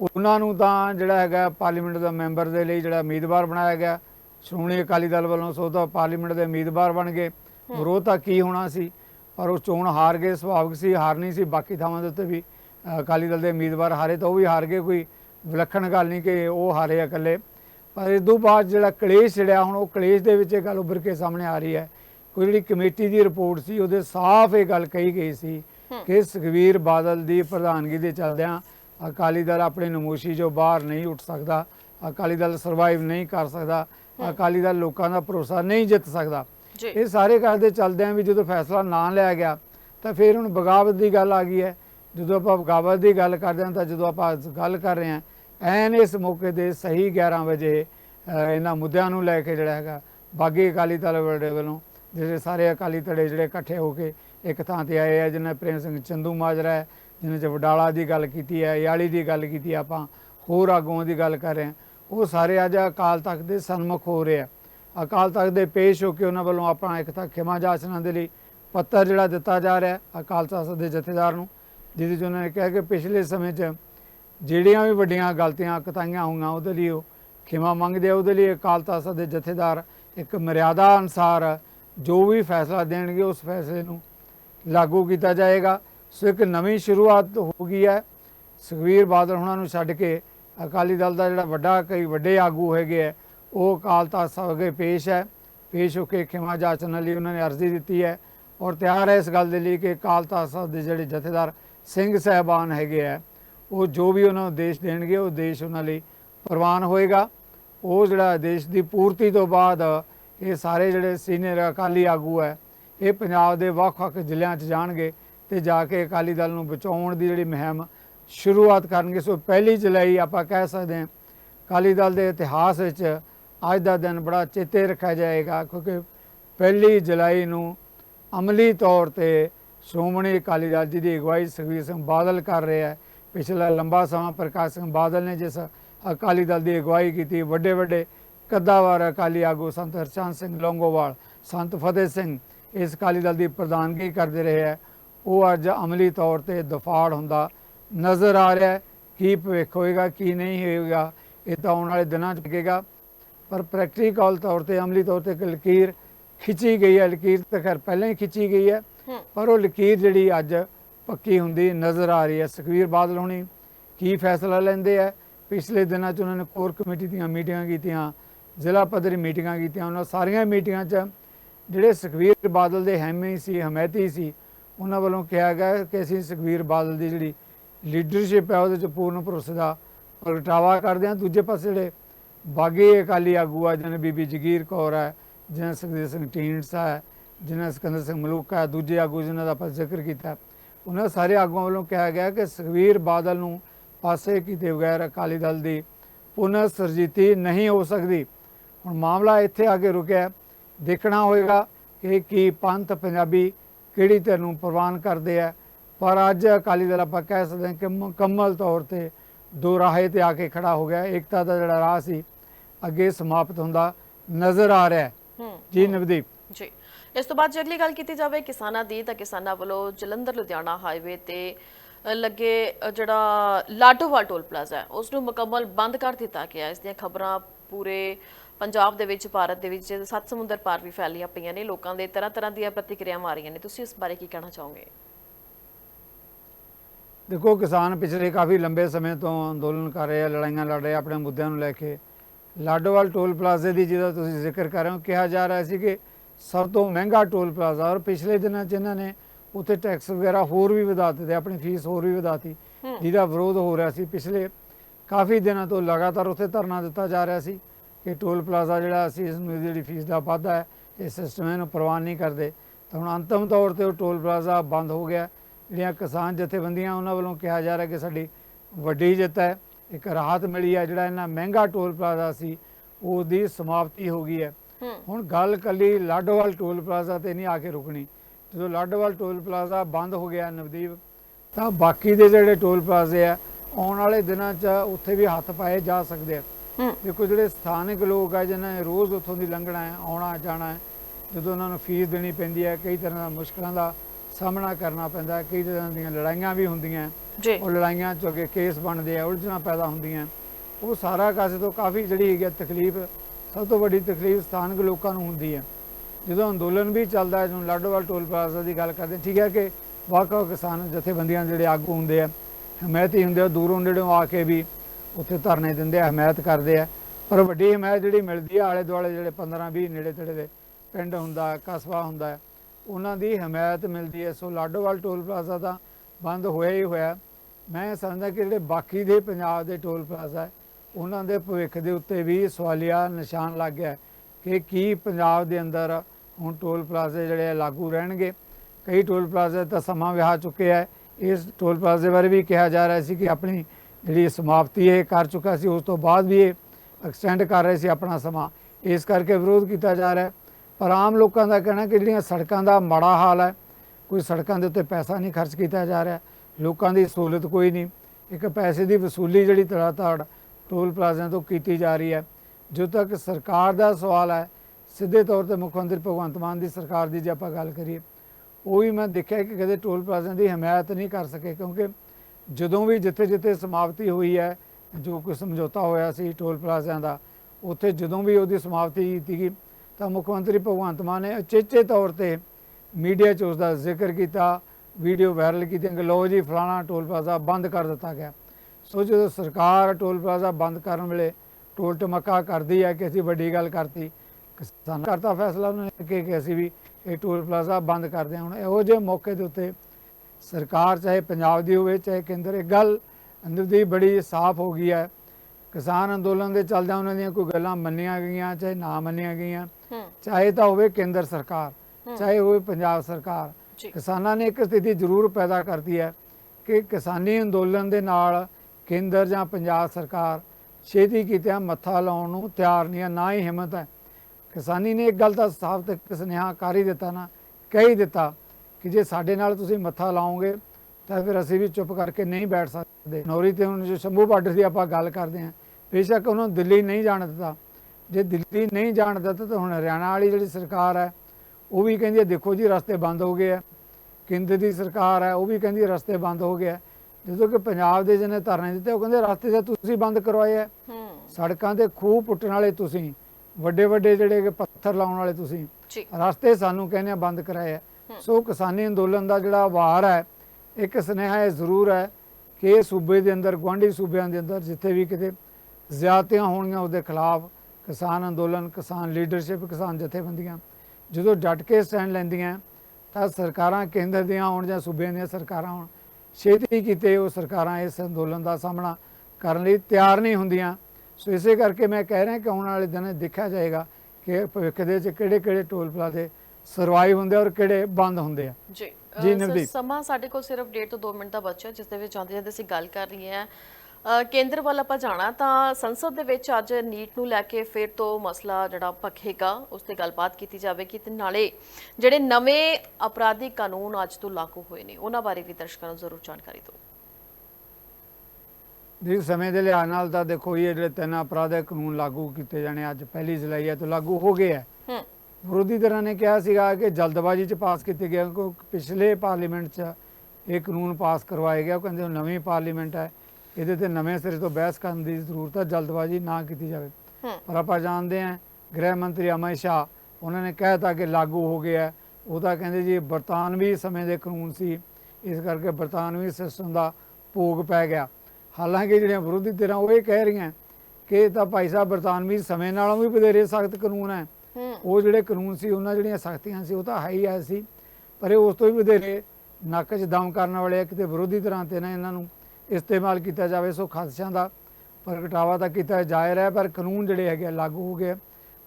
[SPEAKER 2] ਉਹਨਾਂ ਨੂੰ ਤਾਂ ਜਿਹੜਾ ਹੈਗਾ ਪਾਰਲੀਮੈਂਟ ਦਾ ਮੈਂਬਰ ਦੇ ਲਈ ਜਿਹੜਾ ਉਮੀਦਵਾਰ ਬਣਾਇਆ ਗਿਆ। ਸ਼੍ਰੋਮਣੀ ਅਕਾਲੀ ਦਲ ਵੱਲੋਂ ਸੋ ਤਾਂ ਪਾਰਲੀਮੈਂਟ ਦੇ ਉਮੀਦਵਾਰ ਬਣ ਗਏ। ਵਿਰੋਧ ਤਾਂ ਕੀ ਹੋਣਾ ਸੀ? ਪਰ ਉਹ ਚੋਣ ਹਾਰ ਗਏ ਸੁਭਾਵਿਕ ਸੀ ਹਾਰਨੀ ਸੀ ਬਾਕੀ ਥਾਵਾਂ ਦੇ ਉੱਤੇ ਵੀ ਅਕਾਲੀ ਦਲ ਦੇ ਉਮੀਦਵਾਰ ਹਾਰੇ ਤਾਂ ਉਹ ਵੀ ਹਾਰ ਗਏ ਕੋਈ ਵਿਲੱਖਣ ਗੱਲ ਨਹੀਂ ਕਿ ਉਹ ਹਾਰੇ ਇਕੱਲੇ। ਪਰ ਇਸ ਤੋਂ ਬਾਅਦ ਜਿਹੜਾ ਕਲੇਸ਼ ਛਿੜਿਆ ਹੁਣ ਉਹ ਕਲੇਸ਼ ਦੇ ਵਿੱਚ ਇਹ ਗੱਲ ਉੱਭਰ ਕੇ ਸਾਹਮਣੇ ਆ ਰਹੀ ਹੈ ਕੋਈ ਜਿਹੜੀ ਕਮੇਟੀ ਦੀ ਰਿਪੋਰਟ ਸੀ ਉਹਦੇ ਸਾਫ਼ ਇਹ ਗੱਲ ਕਹੀ ਗਈ ਸੀ ਕਿ ਸੁਖਵੀਰ ਬਾਦਲ ਦੀ ਪ੍ਰਧਾਨਗੀ ਦੇ ਚੱਲਦਿਆਂ ਅਕਾਲੀ ਦਲ ਆਪਣੀ ਨਮੋਸ਼ੀ ਜੋ ਬਾਹਰ ਨਹੀਂ ਉੱਠ ਸਕਦਾ ਅਕਾਲੀ ਦਲ ਸਰਵਾਈਵ ਨਹੀਂ ਕਰ ਸਕਦਾ ਅਕਾਲੀ ਦਲ ਲੋਕਾਂ ਦਾ ਭਰੋਸਾ ਨਹੀਂ ਜਿੱਤ ਸਕਦਾ। ਇਹ ਸਾਰੇ ਗੱਲ ਦੇ ਚੱਲਦਿਆਂ ਵੀ ਜਦੋਂ ਫੈਸਲਾ ਨਾ ਲਿਆ ਗਿਆ ਤਾਂ ਫਿਰ ਹੁਣ ਬਗਾਵਤ ਦੀ ਗੱਲ ਆ ਗਈ ਹੈ। ਜਦੋਂ ਆਪਾਂ ਬਗਾਵਤ ਦੀ ਗੱਲ ਕਰਦੇ ਹਾਂ ਤਾਂ ਜਦੋਂ ਆਪਾਂ ਗੱਲ ਕਰ ਰਹੇ ਹਾਂ ਐਨ ਇਸ ਮੌਕੇ ਦੇ ਸਹੀ 11 ਵਜੇ ਇਹਨਾਂ ਮੁੱਦਿਆਂ ਨੂੰ ਲੈ ਕੇ ਜਿਹੜਾ ਹੈਗਾ ਬਾਗੀ ਅਕਾਲੀ ਦਲ ਵੱਡੇ ਵੱਲੋਂ ਜਿਹੜੇ ਸਾਰੇ ਅਕਾਲੀ ਧੜੇ ਜਿਹੜੇ ਇਕੱਠੇ ਹੋ ਕੇ ਇੱਕ ਥਾਂ ਤੇ ਆਏ ਆ, ਜਿਨ੍ਹਾਂ ਪ੍ਰੇਮ ਸਿੰਘ ਚੰਦੂ ਮਾਜਰਾ ਹੈ, ਜਿਨ੍ਹਾਂ ਚ ਵਡਾਲਾ ਦੀ ਗੱਲ ਕੀਤੀ ਹੈ ਯਾਲੀ ਦੀ ਗੱਲ ਕੀਤੀ ਆਪਾਂ ਹੋਰ ਆਗੂਆਂ ਦੀ ਗੱਲ ਕਰ ਰਹੇ ਹਾਂ। ਉਹ ਸਾਰੇ ਅੱਜ ਅਕਾਲ ਤਖਤ ਦੇ ਸਨਮੁਖ ਹੋ ਰਹੇ ਆ। ਅਕਾਲ ਤਖਤ ਦੇ ਪੇਸ਼ ਹੋ ਕੇ ਉਹਨਾਂ ਵੱਲੋਂ ਆਪਣਾ ਇੱਕ ਤਾਂ ਖਿਮਾ ਜਾਚਨਾ ਦੇ ਲਈ ਪੱਤਰ ਜਿਹੜਾ ਦਿੱਤਾ ਜਾ ਰਿਹਾ ਅਕਾਲ ਤਖਤ ਦੇ ਜਥੇਦਾਰ ਨੂੰ, ਜਿਹਦੇ 'ਚ ਉਹਨਾਂ ਨੇ ਕਿਹਾ ਕਿ ਪਿਛਲੇ ਸਮੇਂ 'ਚ ਜਿਹੜੀਆਂ ਵੀ ਵੱਡੀਆਂ ਗਲਤੀਆਂ, ਕਤਾਈਆਂ ਹੋਈਆਂ ਉਹਦੇ ਲਈ ਉਹ ਖਿਮਾ ਮੰਗਦੇ ਆ, ਉਹਦੇ ਲਈ ਅਕਾਲ ਤਖਤ ਦੇ ਜਥੇਦਾਰ ਇੱਕ ਮਰਿਆਦਾ ਅਨਸਾਰ ਜੋ ਵੀ ਫੈਸਲਾ ਦੇਣਗੇ ਉਸ ਫੈਸਲੇ ਨੂੰ ਲਾਗੂ ਕੀਤਾ ਜਾਏਗਾ। ਸੋ ਇੱਕ ਨਵੀਂ ਸ਼ੁਰੂਆਤ ਹੋ ਗਈ ਹੈ। ਸੁਖਵੀਰ ਬਾਦਲ ਉਹਨਾਂ ਨੂੰ ਛੱਡ ਕੇ ਅਕਾਲੀ ਦਲ ਦਾ ਜਿਹੜਾ ਵੱਡਾ, ਕਈ ਵੱਡੇ ਆਗੂ ਹੈਗੇ ਹੈ, ਉਹ ਅਕਾਲ ਤਖਤ ਸਾਹਿਬ ਅੱਗੇ ਪੇਸ਼ ਹੈ। ਪੇਸ਼ ਹੋ ਕੇ ਖਿਮਾ ਜਾਚਨ ਲਈ ਉਹਨਾਂ ਨੇ ਅਰਜ਼ੀ ਦਿੱਤੀ ਹੈ ਔਰ ਤਿਆਰ ਹੈ ਇਸ ਗੱਲ ਦੇ ਲਈ ਕਿ ਅਕਾਲ ਤਖਤ ਸਾਹਿਬ ਦੇ ਜਿਹੜੇ ਜਥੇਦਾਰ ਸਿੰਘ ਸਹਿਬਾਨ ਹੈਗੇ ਹੈ, ਉਹ ਜੋ ਵੀ ਉਹਨਾਂ ਨੂੰ ਦੇਸ਼ ਦੇਣਗੇ, ਉਹ ਦੇਸ਼ ਉਹਨਾਂ ਲਈ ਪ੍ਰਵਾਨ ਹੋਏਗਾ। ਉਹ ਜਿਹੜਾ ਦੇਸ਼ ਦੀ ਪੂਰਤੀ ਤੋਂ ਬਾਅਦ ਇਹ ਸਾਰੇ ਜਿਹੜੇ ਸੀਨੀਅਰ ਅਕਾਲੀ ਆਗੂ ਹੈ, ਇਹ ਪੰਜਾਬ ਦੇ ਵੱਖ-ਵੱਖ ਜ਼ਿਲ੍ਹਿਆਂ 'ਚ ਜਾਣਗੇ ਤੇ ਜਾ ਕੇ ਅਕਾਲੀ ਦਲ ਨੂੰ ਬਚਾਉਣ ਦੀ ਜਿਹੜੀ ਮੁਹਿੰਮ ਸ਼ੁਰੂਆਤ ਕਰਨਗੇ। ਸੋ ਪਹਿਲੀ ਜੁਲਾਈ ਆਪਾਂ ਕਹਿ ਸਕਦੇ ਹਾਂ, ਅਕਾਲੀ ਦਲ ਦੇ ਇਤਿਹਾਸ ਵਿੱਚ ਅੱਜ ਦਾ ਦਿਨ ਬੜਾ ਚੇਤੇ ਰੱਖਿਆ ਜਾਏਗਾ, ਕਿਉਂਕਿ ਪਹਿਲੀ ਜੁਲਾਈ ਨੂੰ ਅਮਲੀ ਤੌਰ ਤੇ ਸ਼੍ਰੋਮਣੀ ਅਕਾਲੀ ਦਲ ਜੀ ਦੀ ਅਗਵਾਈ ਸੁਖਬੀਰ ਸਿੰਘ ਬਾਦਲ ਕਰ ਰਿਹਾ ਹੈ, ਪਿਛਲਾ ਲੰਬਾ ਸਮਾਂ ਪ੍ਰਕਾਸ਼ ਸਿੰਘ ਬਾਦਲ ਨੇ ਜਿਸ ਅਕਾਲੀ ਦਲ ਦੀ ਅਗਵਾਈ ਕੀਤੀ ਵੱਡੇ ਵੱਡੇ ਕੱਦਾਵਾਰ ਅਕਾਲੀ ਆਗੂ ਸੰਤ ਹਰਚੰਦ ਸਿੰਘ ਲੌਂਗੋਵਾਲ ਸੰਤ ਫਤਿਹ ਸਿੰਘ ਇਸ ਅਕਾਲੀ ਦਲ ਦੀ ਪ੍ਰਧਾਨਗੀ ਕਰਦੇ ਰਹੇ ਹੈ। ਉਹ ਅੱਜ ਅਮਲੀ ਤੌਰ ਤੇ ਦਫਾੜ ਹੁੰਦਾ ਨਜ਼ਰ ਆ ਰਿਹਾ ਹੈ। ਕੀ ਭਵਿੱਖ ਹੋਏਗਾ ਕੀ ਨਹੀਂ ਹੋਏਗਾ ਇਹ ਤਾਂ ਆਉਣ ਵਾਲੇ ਦਿਨਾਂ 'ਚ ਲੱਗੇਗਾ। ਪਰ ਪ੍ਰੈਕਟੀਕਲ ਤੌਰ ਤੇ ਅਮਲੀ ਤੌਰ ਤੇ ਲਕੀਰ ਖਿੱਚੀ ਗਈ ਹੈ। ਲਕੀਰ ਤਾਂ ਖੈਰ ਪਹਿਲਾਂ ਹੀ ਖਿੱਚੀ ਗਈ ਹੈ।
[SPEAKER 1] ਹੂੰ।
[SPEAKER 2] ਪਰ ਉਹ ਲਕੀਰ ਜਿਹੜੀ ਅੱਜ ਪੱਕੀ ਹੁੰਦੀ ਨਜ਼ਰ ਆ ਰਹੀ ਹੈ। ਸੁਖਵੀਰ ਬਾਦਲ ਹੁਣੀ ਕੀ ਫੈਸਲਾ ਲੈਂਦੇ ਆ ਪਿਛਲੇ ਦਿਨਾਂ 'ਚ ਉਹਨਾਂ ਨੇ ਕੋਰ ਕਮੇਟੀ ਦੀਆਂ ਮੀਟਿੰਗਾਂ ਕੀਤੀਆਂ। ਜ਼ਿਲ੍ਹਾ ਪੱਧਰੀ ਮੀਟਿੰਗਾਂ ਕੀਤੀਆਂ। ਉਹਨਾਂ ਸਾਰੀਆਂ ਮੀਟਿੰਗਾਂ 'ਚ ਜਿਹੜੇ ਸੁਖਵੀਰ ਬਾਦਲ ਦੇ ਹੈਮੀ ਸੀ ਹਮਾਇਤੀ ਸੀ, ਉਹਨਾਂ ਵੱਲੋਂ ਕਿਹਾ ਗਿਆ ਕਿ ਅਸੀਂ ਸੁਖਵੀਰ ਬਾਦਲ ਦੀ ਜਿਹੜੀ ਲੀਡਰਸ਼ਿਪ ਹੈ, ਉਹਦੇ 'ਚ ਪੂਰਨ ਭਰੋਸੇ ਦਾ ਪ੍ਰਗਟਾਵਾ ਕਰਦੇ ਹਾਂ। ਦੂਜੇ ਪਾਸੇ ਜਿਹੜੇ ਬਾਗੀ ਅਕਾਲੀ ਆਗੂ ਆ, ਜਿਹਨੇ ਬੀਬੀ ਜਗੀਰ ਕੌਰ ਹੈ ਜਿਵੇਂ ਸੁਖਦੇਵ ਸਿੰਘ ਢੀਂਡਸਾ ਹੈ ਜਿਵੇਂ ਸਿਕੰਦਰ ਸਿੰਘ ਮਲੂਕਾ ਹੈ, ਦੂਜੇ ਆਗੂ ਜਿਨ੍ਹਾਂ ਦਾ ਆਪਾਂ ਜ਼ਿਕਰ ਕੀਤਾ। ਉਹਨਾਂ ਸਾਰੇ ਆਗੂਆਂ ਵੱਲੋਂ ਕਿਹਾ ਗਿਆ ਕਿ ਸੁਖਵੀਰ ਬਾਦਲ ਨੂੰ ਪਾਸੇ ਕੀਤੇ ਬਗੈਰ ਅਕਾਲੀ ਦਲ ਦੀ ਪੁਨਰ ਸਰਜੀਤੀ ਨਹੀਂ ਹੋ ਸਕਦੀ। ਹੁਣ ਮਾਮਲਾ ਇੱਥੇ ਆ ਕੇ ਰੁਕਿਆ। ਦੇਖਣਾ ਹੋਏਗਾ ਕਿ ਕੀ ਪੰਥ ਪੰਜਾਬੀ ਕਿਹੜੀ ਧਿਰ ਨੂੰ ਪ੍ਰਵਾਨ ਕਰਦੇ ਆ। ਪਰ ਅੱਜ ਅਕਾਲੀ ਦਲ ਆਪਾਂ ਕਹਿ ਸਕਦੇ ਹਾਂ ਕਿ ਮੁਕੰਮਲ ਤੌਰ ਤੇ ਦੋ ਰਾਹੇ ਤੇ ਆ ਕੇ ਖੜਾ ਹੋ ਗਿਆ। ਏਕਤਾ ਦਾ ਜਿਹੜਾ ਰਾਹ ਸੀ ਅੱਗੇ ਸਮਾਪਤ ਹੁੰਦਾ ਨਜ਼ਰ ਆ ਰਿਹਾ ਹੈ। ਜੀ ਨਵਦੀਪ।
[SPEAKER 1] ਜੀ। ਇਸ ਤੋਂ ਬਾਅਦ ਜੇ ਅਗਲੀ ਗੱਲ ਕੀਤੀ ਜਾਵੇ ਕਿਸਾਨਾਂ ਦੀ ਤਾਂ ਕਿਸਾਨਾਂ ਵੱਲੋਂ ਜਲੰਧਰ ਲੁਧਿਆਣਾ ਹਾਈਵੇ ਤੇ ਲੱਗੇ ਜਿਹੜਾ ਲਾਟੋਵਾਲ ਟੋਲ ਪਲਾਜ਼ਾ ਉਸ ਨੂੰ ਮੁਕੰਮਲ ਬੰਦ ਕਰ ਦਿੱਤਾ ਗਿਆ ਇਸ ਦੀਆਂ ਖਬਰਾਂ ਪੂਰੇ ਪੰਜਾਬ ਦੇ ਵਿੱਚ ਭਾਰਤ ਦੇ ਵਿੱਚ ਸੱਤ ਸਮੁੰਦਰ ਪਾਰ ਵੀ ਫੈਲੀਆਂ ਪਈਆਂ ਨੇ। ਲੋਕਾਂ ਦੇ ਤਰ੍ਹਾਂ ਤਰ੍ਹਾਂ ਦੀਆਂ ਪ੍ਰਤੀਕਿਰਿਆਵਾਂ ਆ ਰਹੀਆਂ ਨੇ। ਤੁਸੀਂ ਇਸ ਬਾਰੇ ਕੀ ਕਹਿਣਾ ਚਾਹੋਗੇ?
[SPEAKER 2] ਦੇਖੋ ਕਿਸਾਨ ਪਿਛਲੇ ਕਾਫੀ ਲੰਬੇ ਸਮੇਂ ਤੋਂ ਅੰਦੋਲਨ ਕਰ ਰਹੇ ਆ ਲੜਾਈਆਂ ਲੜ ਰਹੇ ਆਪਣੇ ਮੁੱਦਿਆਂ ਨੂੰ ਲੈ ਕੇ। ਲਾਡੋਵਾਲ ਟੋਲ ਪਲਾਜ਼ੇ ਦੀ ਜਿਹਦਾ ਤੁਸੀਂ ਜ਼ਿਕਰ ਕਰ ਰਹੇ ਹੋ ਕਿਹਾ ਜਾ ਰਿਹਾ ਸੀ ਕਿ ਸਭ ਤੋਂ ਮਹਿੰਗਾ ਟੋਲ ਪਲਾਜ਼ਾ ਔਰ ਪਿਛਲੇ ਦਿਨਾਂ 'ਚ ਇਹਨਾਂ ਨੇ ਉੱਥੇ ਟੈਕਸ ਵਗੈਰਾ ਹੋਰ ਵੀ ਵਧਾ ਦਿੱਤੇ ਆਪਣੀ ਫੀਸ ਹੋਰ ਵੀ ਵਧਾਤੀ। ਜਿਹਦਾ ਵਿਰੋਧ ਹੋ ਰਿਹਾ ਸੀ। ਪਿਛਲੇ ਕਾਫੀ ਦਿਨਾਂ ਤੋਂ ਲਗਾਤਾਰ ਉੱਥੇ ਧਰਨਾ ਦਿੱਤਾ ਜਾ ਰਿਹਾ ਸੀ। ਕਿ ਟੋਲ ਪਲਾਜ਼ਾ ਜਿਹੜਾ ਅਸੀਂ ਇਸ ਨੂੰ ਜਿਹੜੀ ਫੀਸ ਦਾ ਵਾਧਾ ਹੈ ਇਹ ਸਿਸਟਮ ਇਹਨੂੰ ਪ੍ਰਵਾਨ ਨਹੀਂ ਕਰਦੇ। ਤਾਂ ਹੁਣ ਅੰਤਮ ਤੌਰ ਤੇ ਉਹ ਟੋਲ ਪਲਾਜ਼ਾ ਬੰਦ ਹੋ ਗਿਆ। ਜਿਹੜੀਆਂ ਕਿਸਾਨ ਜਥੇਬੰਦੀਆਂ ਉਹਨਾਂ ਵੱਲੋਂ ਕਿਹਾ ਜਾ ਰਿਹਾ ਕਿ ਸਾਡੀ ਵੱਡੀ ਜਿੱਤ ਹੈ। ਇੱਕ ਰਾਹਤ ਮਿਲੀ ਹੈ ਜਿਹੜਾ ਇਹਨਾਂ ਮਹਿੰਗਾ ਟੋਲ ਪਲਾਜ਼ਾ ਸੀ ਉਹਦੀ ਸਮਾਪਤੀ ਹੋ ਗਈ ਹੈ। ਹੁਣ ਗੱਲ ਕੱਲੀ ਲਾਡੋਵਾਲ ਟੋਲ ਪਲਾਜ਼ਾ ਤੇ ਨਹੀਂ ਆ ਕੇ ਰੁਕਣੀ। ਜਦੋਂ ਲਾਡੋਵਾਲ ਟੋਲ ਪਲਾਜ਼ਾ ਬੰਦ ਹੋ ਗਿਆ ਨਵਦੀਪ ਤਾਂ ਬਾਕੀ ਦੇ ਜਿਹੜੇ ਟੋਲ ਪਲਾਜ਼ੇ ਆ ਆਉਣ ਵਾਲੇ ਦਿਨਾਂ 'ਚ ਉੱਥੇ ਵੀ ਹੱਥ ਪਾਏ ਜਾ ਸਕਦੇ ਆ। ਦੇਖੋ ਜਿਹੜੇ ਸਥਾਨਕ ਲੋਕ ਆ ਜਿਨ੍ਹਾਂ ਨੇ ਰੋਜ਼ ਉੱਥੋਂ ਦੀ ਲੰਘਣਾ ਹੈ ਆਉਣਾ ਜਾਣਾ ਹੈ ਜਦੋਂ ਉਹਨਾਂ ਨੂੰ ਫੀਸ ਦੇਣੀ ਪੈਂਦੀ ਹੈ ਕਈ ਤਰ੍ਹਾਂ ਦਾ ਮੁਸ਼ਕਲਾਂ ਦਾ ਸਾਹਮਣਾ ਕਰਨਾ ਪੈਂਦਾ ਹੈ ਕਈ ਤਰ੍ਹਾਂ ਦੀਆਂ ਲੜਾਈਆਂ ਵੀ ਹੁੰਦੀਆਂ
[SPEAKER 1] ਜੀ।
[SPEAKER 2] ਉਹ ਲੜਾਈਆਂ ਚੋਂ ਅੱਗੇ ਕੇਸ ਬਣਦੇ ਆ ਉਲਝਣਾਂ ਪੈਦਾ ਹੁੰਦੀਆਂ ਉਹ ਸਾਰਾ ਕਾਸੇ ਤੋਂ ਕਾਫੀ ਜਿਹੜੀ ਹੈਗੀ ਤਕਲੀਫ ਸਭ ਤੋਂ ਵੱਡੀ ਤਕਲੀਫ ਸਥਾਨਕ ਲੋਕਾਂ ਨੂੰ ਹੁੰਦੀ ਹੈ। ਜਦੋਂ ਅੰਦੋਲਨ ਵੀ ਚੱਲਦਾ ਹੈ ਜਿਵੇਂ ਲਾਡੋਵਾਲ ਟੋਲ ਪਲਾਜ਼ਾ ਦੀ ਗੱਲ ਕਰਦੇ ਠੀਕ ਹੈ ਕਿ ਵਾਕਾ ਕਿਸਾਨ ਜਥੇਬੰਦੀਆਂ ਜਿਹੜੇ ਆਗੂ ਹੁੰਦੇ ਆ ਹਮਾਇਤੀ ਹੁੰਦੇ ਆ ਦੂਰੋਂ ਨੇੜੋਂ ਆ ਕੇ ਵੀ ਉੱਥੇ ਧਰਨੇ ਦਿੰਦੇ ਆ ਹਮਾਇਤ ਕਰਦੇ ਆ। ਪਰ ਵੱਡੀ ਹਮਾਇਤ ਜਿਹੜੀ ਮਿਲਦੀ ਆ ਆਲੇ ਦੁਆਲੇ ਜਿਹੜੇ 15 20 ਨੇੜੇ ਤੇੜੇ ਦੇ ਪਿੰਡ ਹੁੰਦਾ ਕਸਬਾ ਹੁੰਦਾ ਹੈ, ਉਹਨਾਂ ਦੀ ਹਮਾਇਤ ਮਿਲਦੀ ਹੈ ਸੋ ਲਾਡੋਵਾਲ ਟੋਲ ਪਲਾਜ਼ਾ ਤਾਂ ਬੰਦ ਹੋਇਆ ਹੀ ਹੋਇਆ। ਮੈਂ ਸਮਝਦਾ ਕਿ ਜਿਹੜੇ ਬਾਕੀ ਦੇ ਪੰਜਾਬ ਦੇ ਟੋਲ ਪਲਾਜ਼ਾ ਹੈ, ਉਹਨਾਂ ਦੇ ਭਵਿੱਖ ਦੇ ਉੱਤੇ ਵੀ ਸਵਾਲੀਆ ਨਿਸ਼ਾਨ ਲੱਗ ਗਿਆ ਕਿ ਕੀ ਪੰਜਾਬ ਦੇ ਅੰਦਰ ਹੁਣ ਟੋਲ ਪਲਾਜ਼ੇ ਜਿਹੜੇ ਆ ਲਾਗੂ ਰਹਿਣਗੇ। ਕਈ ਟੋਲ ਪਲਾਜ਼ੇ ਤਾਂ ਸਮਾਂ ਵਿਆਹ ਚੁੱਕੇ ਹੈ। ਇਸ ਟੋਲ ਪਲਾਜ਼ੇ ਬਾਰੇ ਵੀ ਕਿਹਾ ਜਾ ਰਿਹਾ ਸੀ ਕਿ ਆਪਣੀ ਜਿਹੜੀ ਸਮਾਪਤੀ ਇਹ ਕਰ ਚੁੱਕਾ ਸੀ, ਉਸ ਤੋਂ ਬਾਅਦ ਵੀ ਇਹ ਐਕਸਟੈਂਡ ਕਰ ਰਹੇ ਸੀ ਆਪਣਾ ਸਮਾਂ। ਇਸ ਕਰਕੇ ਵਿਰੋਧ ਕੀਤਾ ਜਾ ਰਿਹਾ ਪਰ ਆਮ ਲੋਕਾਂ ਦਾ ਕਹਿਣਾ ਕਿ ਜਿਹੜੀਆਂ ਸੜਕਾਂ ਦਾ ਮਾੜਾ ਹਾਲ ਹੈ, ਕੋਈ ਸੜਕਾਂ ਦੇ ਉੱਤੇ ਪੈਸਾ ਨਹੀਂ ਖਰਚ ਕੀਤਾ ਜਾ ਰਿਹਾ, ਲੋਕਾਂ ਦੀ ਸਹੂਲਤ ਕੋਈ ਨਹੀਂ। ਇੱਕ ਪੈਸੇ ਦੀ ਵਸੂਲੀ ਜਿਹੜੀ ਤੜਾਤੜ ਟੋਲ ਪਲਾਜ਼ਿਆਂ ਤੋਂ ਕੀਤੀ ਜਾ ਰਹੀ ਹੈ। ਜੋ ਤੱਕ ਸਰਕਾਰ ਦਾ ਸਵਾਲ ਹੈ, ਸਿੱਧੇ ਤੌਰ ਤੇ ਮੁੱਖ ਮੰਤਰੀ ਭਗਵੰਤ ਮਾਨ ਦੀ ਸਰਕਾਰ ਦੀ ਜੇ ਆਪਾਂ ਗੱਲ ਕਰੀਏ, ਉਹ ਵੀ ਮੈਂ ਦੇਖਿਆ ਕਿ ਕਦੇ ਟੋਲ ਪਲਾਜ਼ਿਆਂ ਦੀ ਹਮਾਇਤ ਨਹੀਂ ਕਰ ਸਕੇ, ਕਿਉਂਕਿ ਜਦੋਂ ਵੀ ਜਿੱਥੇ ਜਿੱਥੇ ਸਮਾਪਤੀ ਹੋਈ ਹੈ, ਜੋ ਕੋਈ ਸਮਝੌਤਾ ਹੋਇਆ ਸੀ ਟੋਲ ਪਲਾਜ਼ਿਆਂ ਦਾ, ਉੱਥੇ ਜਦੋਂ ਵੀ ਉਹਦੀ ਸਮਾਪਤੀ ਕੀਤੀ ਗਈ, ਤਾਂ ਮੁੱਖ ਮੰਤਰੀ ਭਗਵੰਤ ਮਾਨ ਨੇ ਅਚੇਚੇ ਤੌਰ ਤੇ ਮੀਡੀਆ 'ਚ ਉਸ ਦਾ ਜ਼ਿਕਰ ਕੀਤਾ, ਵੀਡੀਓ ਵਾਇਰਲ ਕੀਤੀ, ਕਿ ਲੋ ਜੀ ਫਲਾਣਾ ਟੋਲ ਪਲਾਜ਼ਾ ਬੰਦ ਕਰ ਦਿੱਤਾ ਗਿਆ। ਸੋ ਜਦੋਂ ਸਰਕਾਰ ਟੋਲ ਪਲਾਜ਼ਾ ਬੰਦ ਕਰਨ ਵੇਲੇ ਟੋਲ ਟਮਕਾ ਕਰਦੀ ਹੈ ਕਿ ਅਸੀਂ ਵੱਡੀ ਗੱਲ ਕਰਤੀ, ਕਿਸਾਨਾਂ ਕਰਤਾ ਫੈਸਲਾ, ਉਹਨਾਂ ਨੇ ਕਿ ਕਿ ਅਸੀਂ ਵੀ ਇਹ ਟੋਲ ਪਲਾਜ਼ਾ ਬੰਦ ਕਰਦੇ ਹਾਂ। ਹੁਣ ਇਹੋ ਜਿਹੇ ਮੌਕੇ ਦੇ ਉੱਤੇ ਸਰਕਾਰ ਚਾਹੇ ਪੰਜਾਬ ਦੀ ਹੋਵੇ ਚਾਹੇ ਕੇਂਦਰ ਇੱਕ ਗੱਲ ਅੰਦਰ ਦੀ ਬੜੀ ਸਾਫ਼ ਹੋ ਗਈ ਹੈ। ਕਿਸਾਨ ਅੰਦੋਲਨ ਦੇ ਚੱਲਦਿਆਂ ਉਹਨਾਂ ਦੀਆਂ ਕੋਈ ਗੱਲਾਂ ਮੰਨੀਆਂ ਗਈਆਂ ਚਾਹੇ ਨਾ ਮੰਨੀਆਂ ਗਈਆਂ। ਚਾਹੇ ਤਾਂ ਹੋਵੇ ਕੇਂਦਰ ਸਰਕਾਰ ਚਾਹੇ ਹੋਵੇ ਪੰਜਾਬ ਸਰਕਾਰ। ਕਿਸਾਨਾਂ ਨੇ ਇੱਕ ਸਥਿਤੀ ਜ਼ਰੂਰ ਪੈਦਾ ਕਰਤੀ ਹੈ ਕਿ ਕਿਸਾਨੀ ਅੰਦੋਲਨ ਦੇ ਨਾਲ ਕੇਂਦਰ ਜਾਂ ਪੰਜਾਬ ਸਰਕਾਰ ਛੇਤੀ ਕੀਤਿਆਂ ਮੱਥਾ ਲਾਉਣ ਨੂੰ ਤਿਆਰ ਨਹੀਂ ਹੈ ਨਾ ਹੀ ਹਿੰਮਤ ਹੈ। ਕਿਸਾਨੀ ਨੇ ਇੱਕ ਗੱਲ ਤਾਂ ਸਾਫ਼ ਤੇ ਸੁਨੇਹਾ ਕਰ ਹੀ ਦਿੱਤਾ ਨਾ ਕਹਿ ਹੀ ਦਿੱਤਾ ਕਿ ਜੇ ਸਾਡੇ ਨਾਲ ਤੁਸੀਂ ਮੱਥਾ ਲਾਓਗੇ ਤਾਂ ਫਿਰ ਅਸੀਂ ਵੀ ਚੁੱਪ ਕਰਕੇ ਨਹੀਂ ਬੈਠ ਸਕਦੇ। ਨੌਰੀ ਤੇ ਹੁਣ ਜੋ ਸ਼ੰਭੂ ਬਾਰਡਰ ਦੀ ਆਪਾਂ ਗੱਲ ਕਰਦੇ ਹਾਂ ਬੇਸ਼ੱਕ ਉਹਨੂੰ ਦਿੱਲੀ ਨਹੀਂ ਜਾਣ ਦਿੱਤਾ। ਜੇ ਦਿੱਲੀ ਨਹੀਂ ਜਾਣ ਦਿੱਤਾ ਤਾਂ ਹੁਣ ਹਰਿਆਣਾ ਵਾਲੀ ਜਿਹੜੀ ਸਰਕਾਰ ਹੈ ਉਹ ਵੀ ਕਹਿੰਦੀ ਹੈ ਦੇਖੋ ਜੀ ਰਸਤੇ ਬੰਦ ਹੋ ਗਏ ਆ। ਕੇਂਦਰ ਦੀ ਸਰਕਾਰ ਹੈ ਉਹ ਵੀ ਕਹਿੰਦੀ ਰਸਤੇ ਬੰਦ ਹੋ ਗਏ ਆ। ਜਦੋਂ ਕਿ ਪੰਜਾਬ ਦੇ ਜਿਹਨੇ ਧਰਨੇ ਦਿੱਤੇ ਉਹ ਕਹਿੰਦੇ ਰਸਤੇ ਤਾਂ ਤੁਸੀਂ ਬੰਦ ਕਰਵਾਏ ਆ।
[SPEAKER 1] ਹੂੰ।
[SPEAKER 2] ਸੜਕਾਂ ਤੇ ਖੂਹ ਪੁੱਟਣ ਵਾਲੇ ਤੁਸੀਂ ਵੱਡੇ ਵੱਡੇ ਜਿਹੜੇ ਪੱਥਰ ਲਾਉਣ ਵਾਲੇ ਤੁਸੀਂ ਰਸਤੇ ਸਾਨੂੰ ਕਹਿੰਦੇ ਆ ਬੰਦ ਕਰਾਏ ਆ। ਸੋ ਕਿਸਾਨੀ ਅੰਦੋਲਨ ਦਾ ਜਿਹੜਾ ਵਾਰ ਹੈ, ਇੱਕ ਸੁਨੇਹਾ ਇਹ ਜ਼ਰੂਰ ਹੈ ਕਿ ਇਹ ਸੂਬੇ ਦੇ ਅੰਦਰ, ਗੁਆਂਢੀ ਸੂਬਿਆਂ ਦੇ ਅੰਦਰ ਜਿੱਥੇ ਵੀ ਕਿਤੇ ਜ਼ਿਆਦਤੀਆਂ ਹੋਣਗੀਆਂ, ਉਹਦੇ ਖਿਲਾਫ ਕਿਸਾਨ ਅੰਦੋਲਨ, ਕਿਸਾਨ ਲੀਡਰਸ਼ਿਪ, ਕਿਸਾਨ ਜਥੇਬੰਦੀਆਂ ਜਦੋਂ ਡਟ ਕੇ ਸਟੈਂਡ ਲੈਂਦੀਆਂ, ਤਾਂ ਸਰਕਾਰਾਂ ਕੇਂਦਰ ਦੀਆਂ ਹੋਣ ਜਾਂ ਸੂਬਿਆਂ ਦੀਆਂ ਸਰਕਾਰਾਂ ਹੋਣ, ਛੇਤੀ ਕਿਤੇ ਉਹ ਸਰਕਾਰਾਂ ਇਸ ਅੰਦੋਲਨ ਦਾ ਸਾਹਮਣਾ ਕਰਨ ਲਈ ਤਿਆਰ ਨਹੀਂ ਹੁੰਦੀਆਂ। ਸੋ ਇਸੇ ਕਰਕੇ ਮੈਂ ਕਹਿ ਰਿਹਾ ਕਿ ਆਉਣ ਵਾਲੇ ਦਿਨ ਦੇਖਿਆ ਜਾਏਗਾ ਕਿ ਭਵਿੱਖ ਦੇ ਵਿੱਚ ਕਿਹੜੇ ਕਿਹੜੇ ਟੋਲ ਪਲਾਜ਼ੇ ਸਰਵਾਈਵ ਹੁੰਦੇ ਆ ਔਰ ਕਿਹੜੇ ਬੰਦ ਹੁੰਦੇ ਆ।
[SPEAKER 1] ਜੀ
[SPEAKER 2] ਜੀ, ਨਵਦੀਪ।
[SPEAKER 1] ਸਮਾਂ ਸਾਡੇ ਕੋਲ ਸਿਰਫ 1.5 ਤੋਂ 2 ਮਿੰਟ ਦਾ ਬਚਿਆ ਜਿਸ ਦੇ ਵਿੱਚ ਜਾਂਦੇ ਜਾਂਦੇ ਅਸੀਂ ਗੱਲ ਕਰ ਰਹੀ ਹਾਂ। ਕੇਂਦਰ ਵੱਲ ਆਪਾਂ ਜਾਣਾ ਤਾਂ ਸੰਸਦ ਦੇ ਵਿੱਚ ਅੱਜ ਨੀਟ ਨੂੰ ਲੈ ਕੇ ਫਿਰ ਤੋਂ ਮਸਲਾ ਜਿਹੜਾ ਭਖੇਗਾ ਉਸ ਤੇ ਗੱਲਬਾਤ ਕੀਤੀ ਜਾਵੇਗੀ ਤੇ ਨਾਲੇ ਜਿਹੜੇ ਨਵੇਂ ਅਪਰਾਧਿਕ ਕਾਨੂੰਨ ਅੱਜ ਤੋਂ ਲਾਗੂ ਹੋਏ ਨੇ ਉਹਨਾਂ ਬਾਰੇ ਵੀ ਦਰਸ਼ਕਾਂ ਨੂੰ ਜ਼ਰੂਰ ਜਾਣਕਾਰੀ ਦਿਓ।
[SPEAKER 2] ਜਿਸ ਸਮੇਂ ਦੇ ਲਿਹਾਜ਼ ਨਾਲ ਤਾਂ ਦੇਖੋ ਇਹ ਜਿਹੜੇ ਤਿੰਨ ਅਪਰਾਧਿਕ ਕਾਨੂੰਨ ਲਾਗੂ ਕੀਤੇ ਜਾਣੇ ਅੱਜ ਪਹਿਲੀ ਜੁਲਾਈ ਤਾਂ ਲਾਗੂ ਹੋ ਗਏ ਹੂੰ। ਵਿਰੋਧੀ ਧਿਰਾਂ ਨੇ ਕਿਹਾ ਸੀਗਾ ਕਿ ਜਲਦਬਾਜ਼ੀ 'ਚ ਪਾਸ ਕੀਤੇ ਗਏ ਕਿਉਂਕਿ ਪਿਛਲੇ ਪਾਰਲੀਮੈਂਟ 'ਚ ਇਹ ਕਾਨੂੰਨ ਪਾਸ ਕਰਵਾਏ ਗਿਆ ਉਹ ਕਹਿੰਦੇ ਨਵੀਂ ਪਾਰਲੀਮੈਂਟ ਹੈ ਇਹਦੇ ਤੇ ਨਵੇਂ ਸਿਰੇ ਤੋਂ ਬਹਿਸ ਕਰਨ ਦੀ ਜ਼ਰੂਰਤ ਹੈ ਜਲਦਬਾਜ਼ੀ ਨਾ ਕੀਤੀ ਜਾਵੇ। ਪਰ ਆਪਾਂ ਜਾਣਦੇ ਹਾਂ ਗ੍ਰਹਿ ਮੰਤਰੀ ਅਮਿਤ ਸ਼ਾਹ ਉਹਨਾਂ ਨੇ ਕਹਿਤਾ ਕਿ ਲਾਗੂ ਹੋ ਗਿਆ। ਉਹ ਤਾਂ ਕਹਿੰਦੇ ਜੀ ਬਰਤਾਨਵੀ ਸਮੇਂ ਦੇ ਕਾਨੂੰਨ ਸੀ ਇਸ ਕਰਕੇ ਬਰਤਾਨਵੀ ਸਿਸਟਮ ਦਾ ਭੋਗ ਪੈ ਗਿਆ। ਹਾਲਾਂਕਿ ਜਿਹੜੀਆਂ ਵਿਰੋਧੀ ਧਿਰਾਂ ਉਹ ਇਹ ਕਹਿ ਰਹੀਆਂ ਕਿ ਇਹ ਤਾਂ ਭਾਈ ਸਾਹਿਬ ਬਰਤਾਨਵੀ ਸਮੇਂ ਨਾਲੋਂ ਵੀ ਵਧੇਰੇ ਸਖਤ ਕਾਨੂੰਨ ਹੂੰ। ਉਹ ਜਿਹੜੇ ਕਾਨੂੰਨ ਸੀ ਉਹਨਾਂ ਜਿਹੜੀਆਂ ਸਖਤੀਆਂ ਸੀ ਉਹ ਤਾਂ ਹੈ ਹੀ ਹੈ ਸੀ। ਪਰ ਇਹ ਉਸ ਤੋਂ ਵੀ ਵਧੇਰੇ ਨੱਕ 'ਚ ਦਮ ਕਰਨ ਵਾਲੇ ਆ, ਕਿਤੇ ਵਿਰੋਧੀ ਤਰ੍ਹਾਂ ਤੇ ਨਾ ਇਹਨਾਂ ਨੂੰ ਇਸਤੇਮਾਲ ਕੀਤਾ ਜਾਵੇ ਸੋ ਖਦਸ਼ਿਆਂ ਦਾ ਪ੍ਰਗਟਾਵਾ ਤਾਂ ਕੀਤਾ ਜਾ ਰਿਹਾ ਪਰ ਕਾਨੂੰਨ ਜਿਹੜੇ ਹੈਗੇ ਆ, ਲਾਗੂ ਹੋ ਗਏ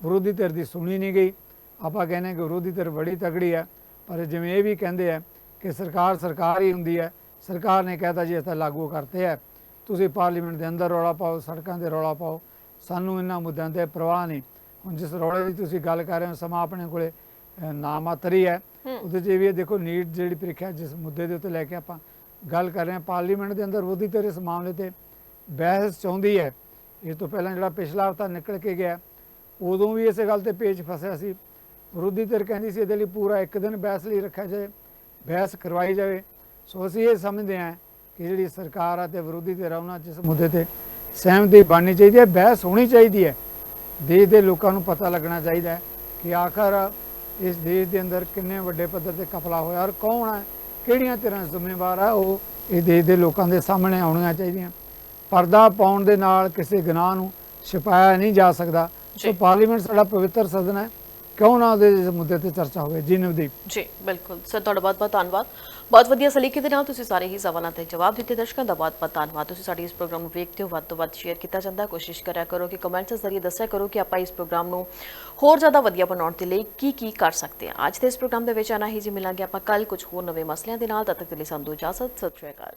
[SPEAKER 2] ਵਿਰੋਧੀ ਧਿਰ ਦੀ ਸੁਣੀ ਨਹੀਂ ਗਈ। ਆਪਾਂ ਕਹਿੰਦੇ ਕਿ ਵਿਰੋਧੀ ਧਿਰ ਬੜੀ ਤਕੜੀ ਹੈ ਪਰ ਜਿਵੇਂ ਇਹ ਵੀ ਕਹਿੰਦੇ ਆ ਕਿ ਸਰਕਾਰ ਸਰਕਾਰ ਹੀ ਹੁੰਦੀ ਹੈ। ਸਰਕਾਰ ਨੇ ਕਹਿਤਾ ਜੀ ਅਸੀਂ ਤਾਂ ਲਾਗੂ ਕਰਤੇ ਹੈ। ਤੁਸੀਂ ਪਾਰਲੀਮੈਂਟ ਦੇ ਅੰਦਰ ਰੌਲਾ ਪਾਓ ਸੜਕਾਂ ਤੇ ਰੌਲਾ ਪਾਓ। ਸਾਨੂੰ ਇਹਨਾਂ ਮੁੱਦਿਆਂ ਤੇ ਪਰਵਾਹ ਨਹੀਂ। ਹੁਣ ਜਿਸ ਰੌਲੇ ਦੀ ਤੁਸੀਂ ਗੱਲ ਕਰ ਰਹੇ ਹੋ ਸਮਾਂ ਆਪਣੇ ਕੋਲੇ ਅਹ, ਨਾ ਮਾਤਰ ਹੀ। ਹੈ।
[SPEAKER 1] ਹੂੰ।
[SPEAKER 2] ਉਹਦੇ 'ਚ ਇਹ ਵੀ ਹੈ, ਦੇਖੋ ਨੀਟ ਜਿਹੜੀ ਪ੍ਰੀਖਿਆ ਜਿਸ ਮੁੱਦੇ ਦੇ ਉੱਤੇ ਲੈ ਕੇ ਆਪਾਂ ਗੱਲ ਕਰ ਰਹੇ ਹਾਂ ਪਾਰਲੀਮੈਂਟ ਦੇ ਅੰਦਰ ਵਿਰੋਧੀ ਧਿਰ ਇਸ ਮਾਮਲੇ ਤੇ ਬਹਿਸ ਚਾਹੁੰਦੀ ਹੈ। ਇਸ ਤੋਂ ਪਹਿਲਾਂ ਜਿਹੜਾ ਪਿਛਲਾ ਹਫਤਾ ਨਿਕਲ ਕੇ ਗਿਆ ਉਦੋਂ ਵੀ ਇਸੇ ਗੱਲ ਤੇ ਪੇਚ ਫਸਿਆ ਸੀ। ਵਿਰੋਧੀ ਧਿਰ ਕਹਿੰਦੀ ਸੀ ਇਹਦੇ ਲਈ ਪੂਰਾ ਇੱਕ ਦਿਨ ਬਹਿਸ ਲਈ ਰੱਖਿਆ ਜਾਏ ਬਹਿਸ ਕਰਵਾਈ ਜਾਵੇ। ਸੋ ਅਸੀਂ ਇਹ ਸਮਝਦੇ ਹਾਂ ਕਿ ਜਿਹੜੀ ਸਰਕਾਰ ਆ ਤੇ ਵਿਰੋਧੀ ਧਿਰ ਆ ਉਹਨਾਂ 'ਚ ਇਸ ਮੁੱਦੇ ਤੇ ਸਹਿਮਤੀ ਬਣਨੀ ਚਾਹੀਦੀ ਹੈ ਬਹਿਸ ਹੋਣੀ ਚਾਹੀਦੀ ਹੈ। ਦੇਸ਼ ਦੇ ਲੋਕਾਂ ਨੂੰ ਪਤਾ ਲੱਗਣਾ ਚਾਹੀਦਾ ਹੈ ਕਿ ਆਖਰ ਇਸ ਦੇਸ਼ ਦੇ ਅੰਦਰ ਕਿੰਨੇ ਵੱਡੇ ਪੱਧਰ ਤੇ ਕਪਲਾ ਹੋਇਆ ਔਰ ਕੌਣ ਹੈ ਕਿਹੜੀਆਂ ਤਰ੍ਹਾਂ ਜ਼ਿੰਮੇਵਾਰ ਆ ਉਹ ਇਹ ਦੇਸ਼ ਦੇ ਲੋਕਾਂ ਦੇ ਸਾਹਮਣੇ ਆਉਣੀਆਂ ਚਾਹੀਦੀਆਂ। ਪਰਦਾ ਪਾਉਣ ਦੇ ਨਾਲ ਕਿਸੇ ਗੁਨਾਹ ਨੂੰ ਛੁਪਾਇਆ ਨਹੀਂ ਜਾ ਸਕਦਾ। ਸੋ। ਪਾਰਲੀਮੈਂਟ ਸਾਡਾ ਪਵਿੱਤਰ ਸਦਨ ਹੈ। ਕਿਉਂ ਨਾ ਉਹਦੇ ਇਸ ਮੁੱਦੇ ਤੇ ਚਰਚਾ ਹੋਵੇ, ਜੀ ਨਵਦੀਪ।
[SPEAKER 1] ਜੀ, ਬਿਲਕੁਲ। ਸਰ, ਤੁਹਾਡਾ ਬਹੁਤ ਬਹੁਤ ਧੰਨਵਾਦ। ਬਹੁਤ ਵਧੀਆ ਸਲੀਕੇ ਦੇ ਨਾਲ ਤੁਸੀਂ ਸਾਰੇ ਹੀ ਸਵਾਲਾਂ ਤੇ ਜਵਾਬ ਦਿੱਤੇ। ਦਰਸ਼ਕਾਂ ਦਾ ਬਹੁਤ ਬਹੁਤ ਧੰਨਵਾਦ। ਤੁਸੀਂ ਸਾਡੇ ਇਸ ਪ੍ਰੋਗਰਾਮ ਨੂੰ ਵੇਖਦੇ ਹੋ ਵੱਧ ਤੋਂ ਵੱਧ ਸ਼ੇਅਰ ਕੀਤਾ ਜਾਂਦਾ। ਕੋਸ਼ਿਸ਼ ਕਰਿਆ ਕਰੋ ਕਿ ਕਮੈਂਟਸ ਜ਼ਰੀਏ ਦੱਸਿਆ ਕਰੋ ਕਿ ਆਪਾਂ ਇਸ ਪ੍ਰੋਗਰਾਮ ਨੂੰ ਹੋਰ ਜ਼ਿਆਦਾ ਵਧੀਆ ਬਣਾਉਣ ਦੇ ਲਈ ਕੀ ਕੀ ਕਰ ਸਕਦੇ ਹਾਂ। ਅੱਜ ਦੇ ਇਸ ਪ੍ਰੋਗਰਾਮ ਦੇ ਵਿੱਚ ਆਣਾ ਹੀ ਜੀ। ਮਿਲਾਂਗੇ ਆਪਾਂ ਕੱਲ ਕੁਝ ਹੋਰ ਨਵੇਂ ਮਸਲਿਆਂ ਦੇ ਨਾਲ। ਤਦ ਤੱਕ ਲਈ ਸਾਨੂੰ ਇਜਾਜ਼ਤ। ਸਤਿ ਸ਼੍ਰੀ ਅਕਾਲ।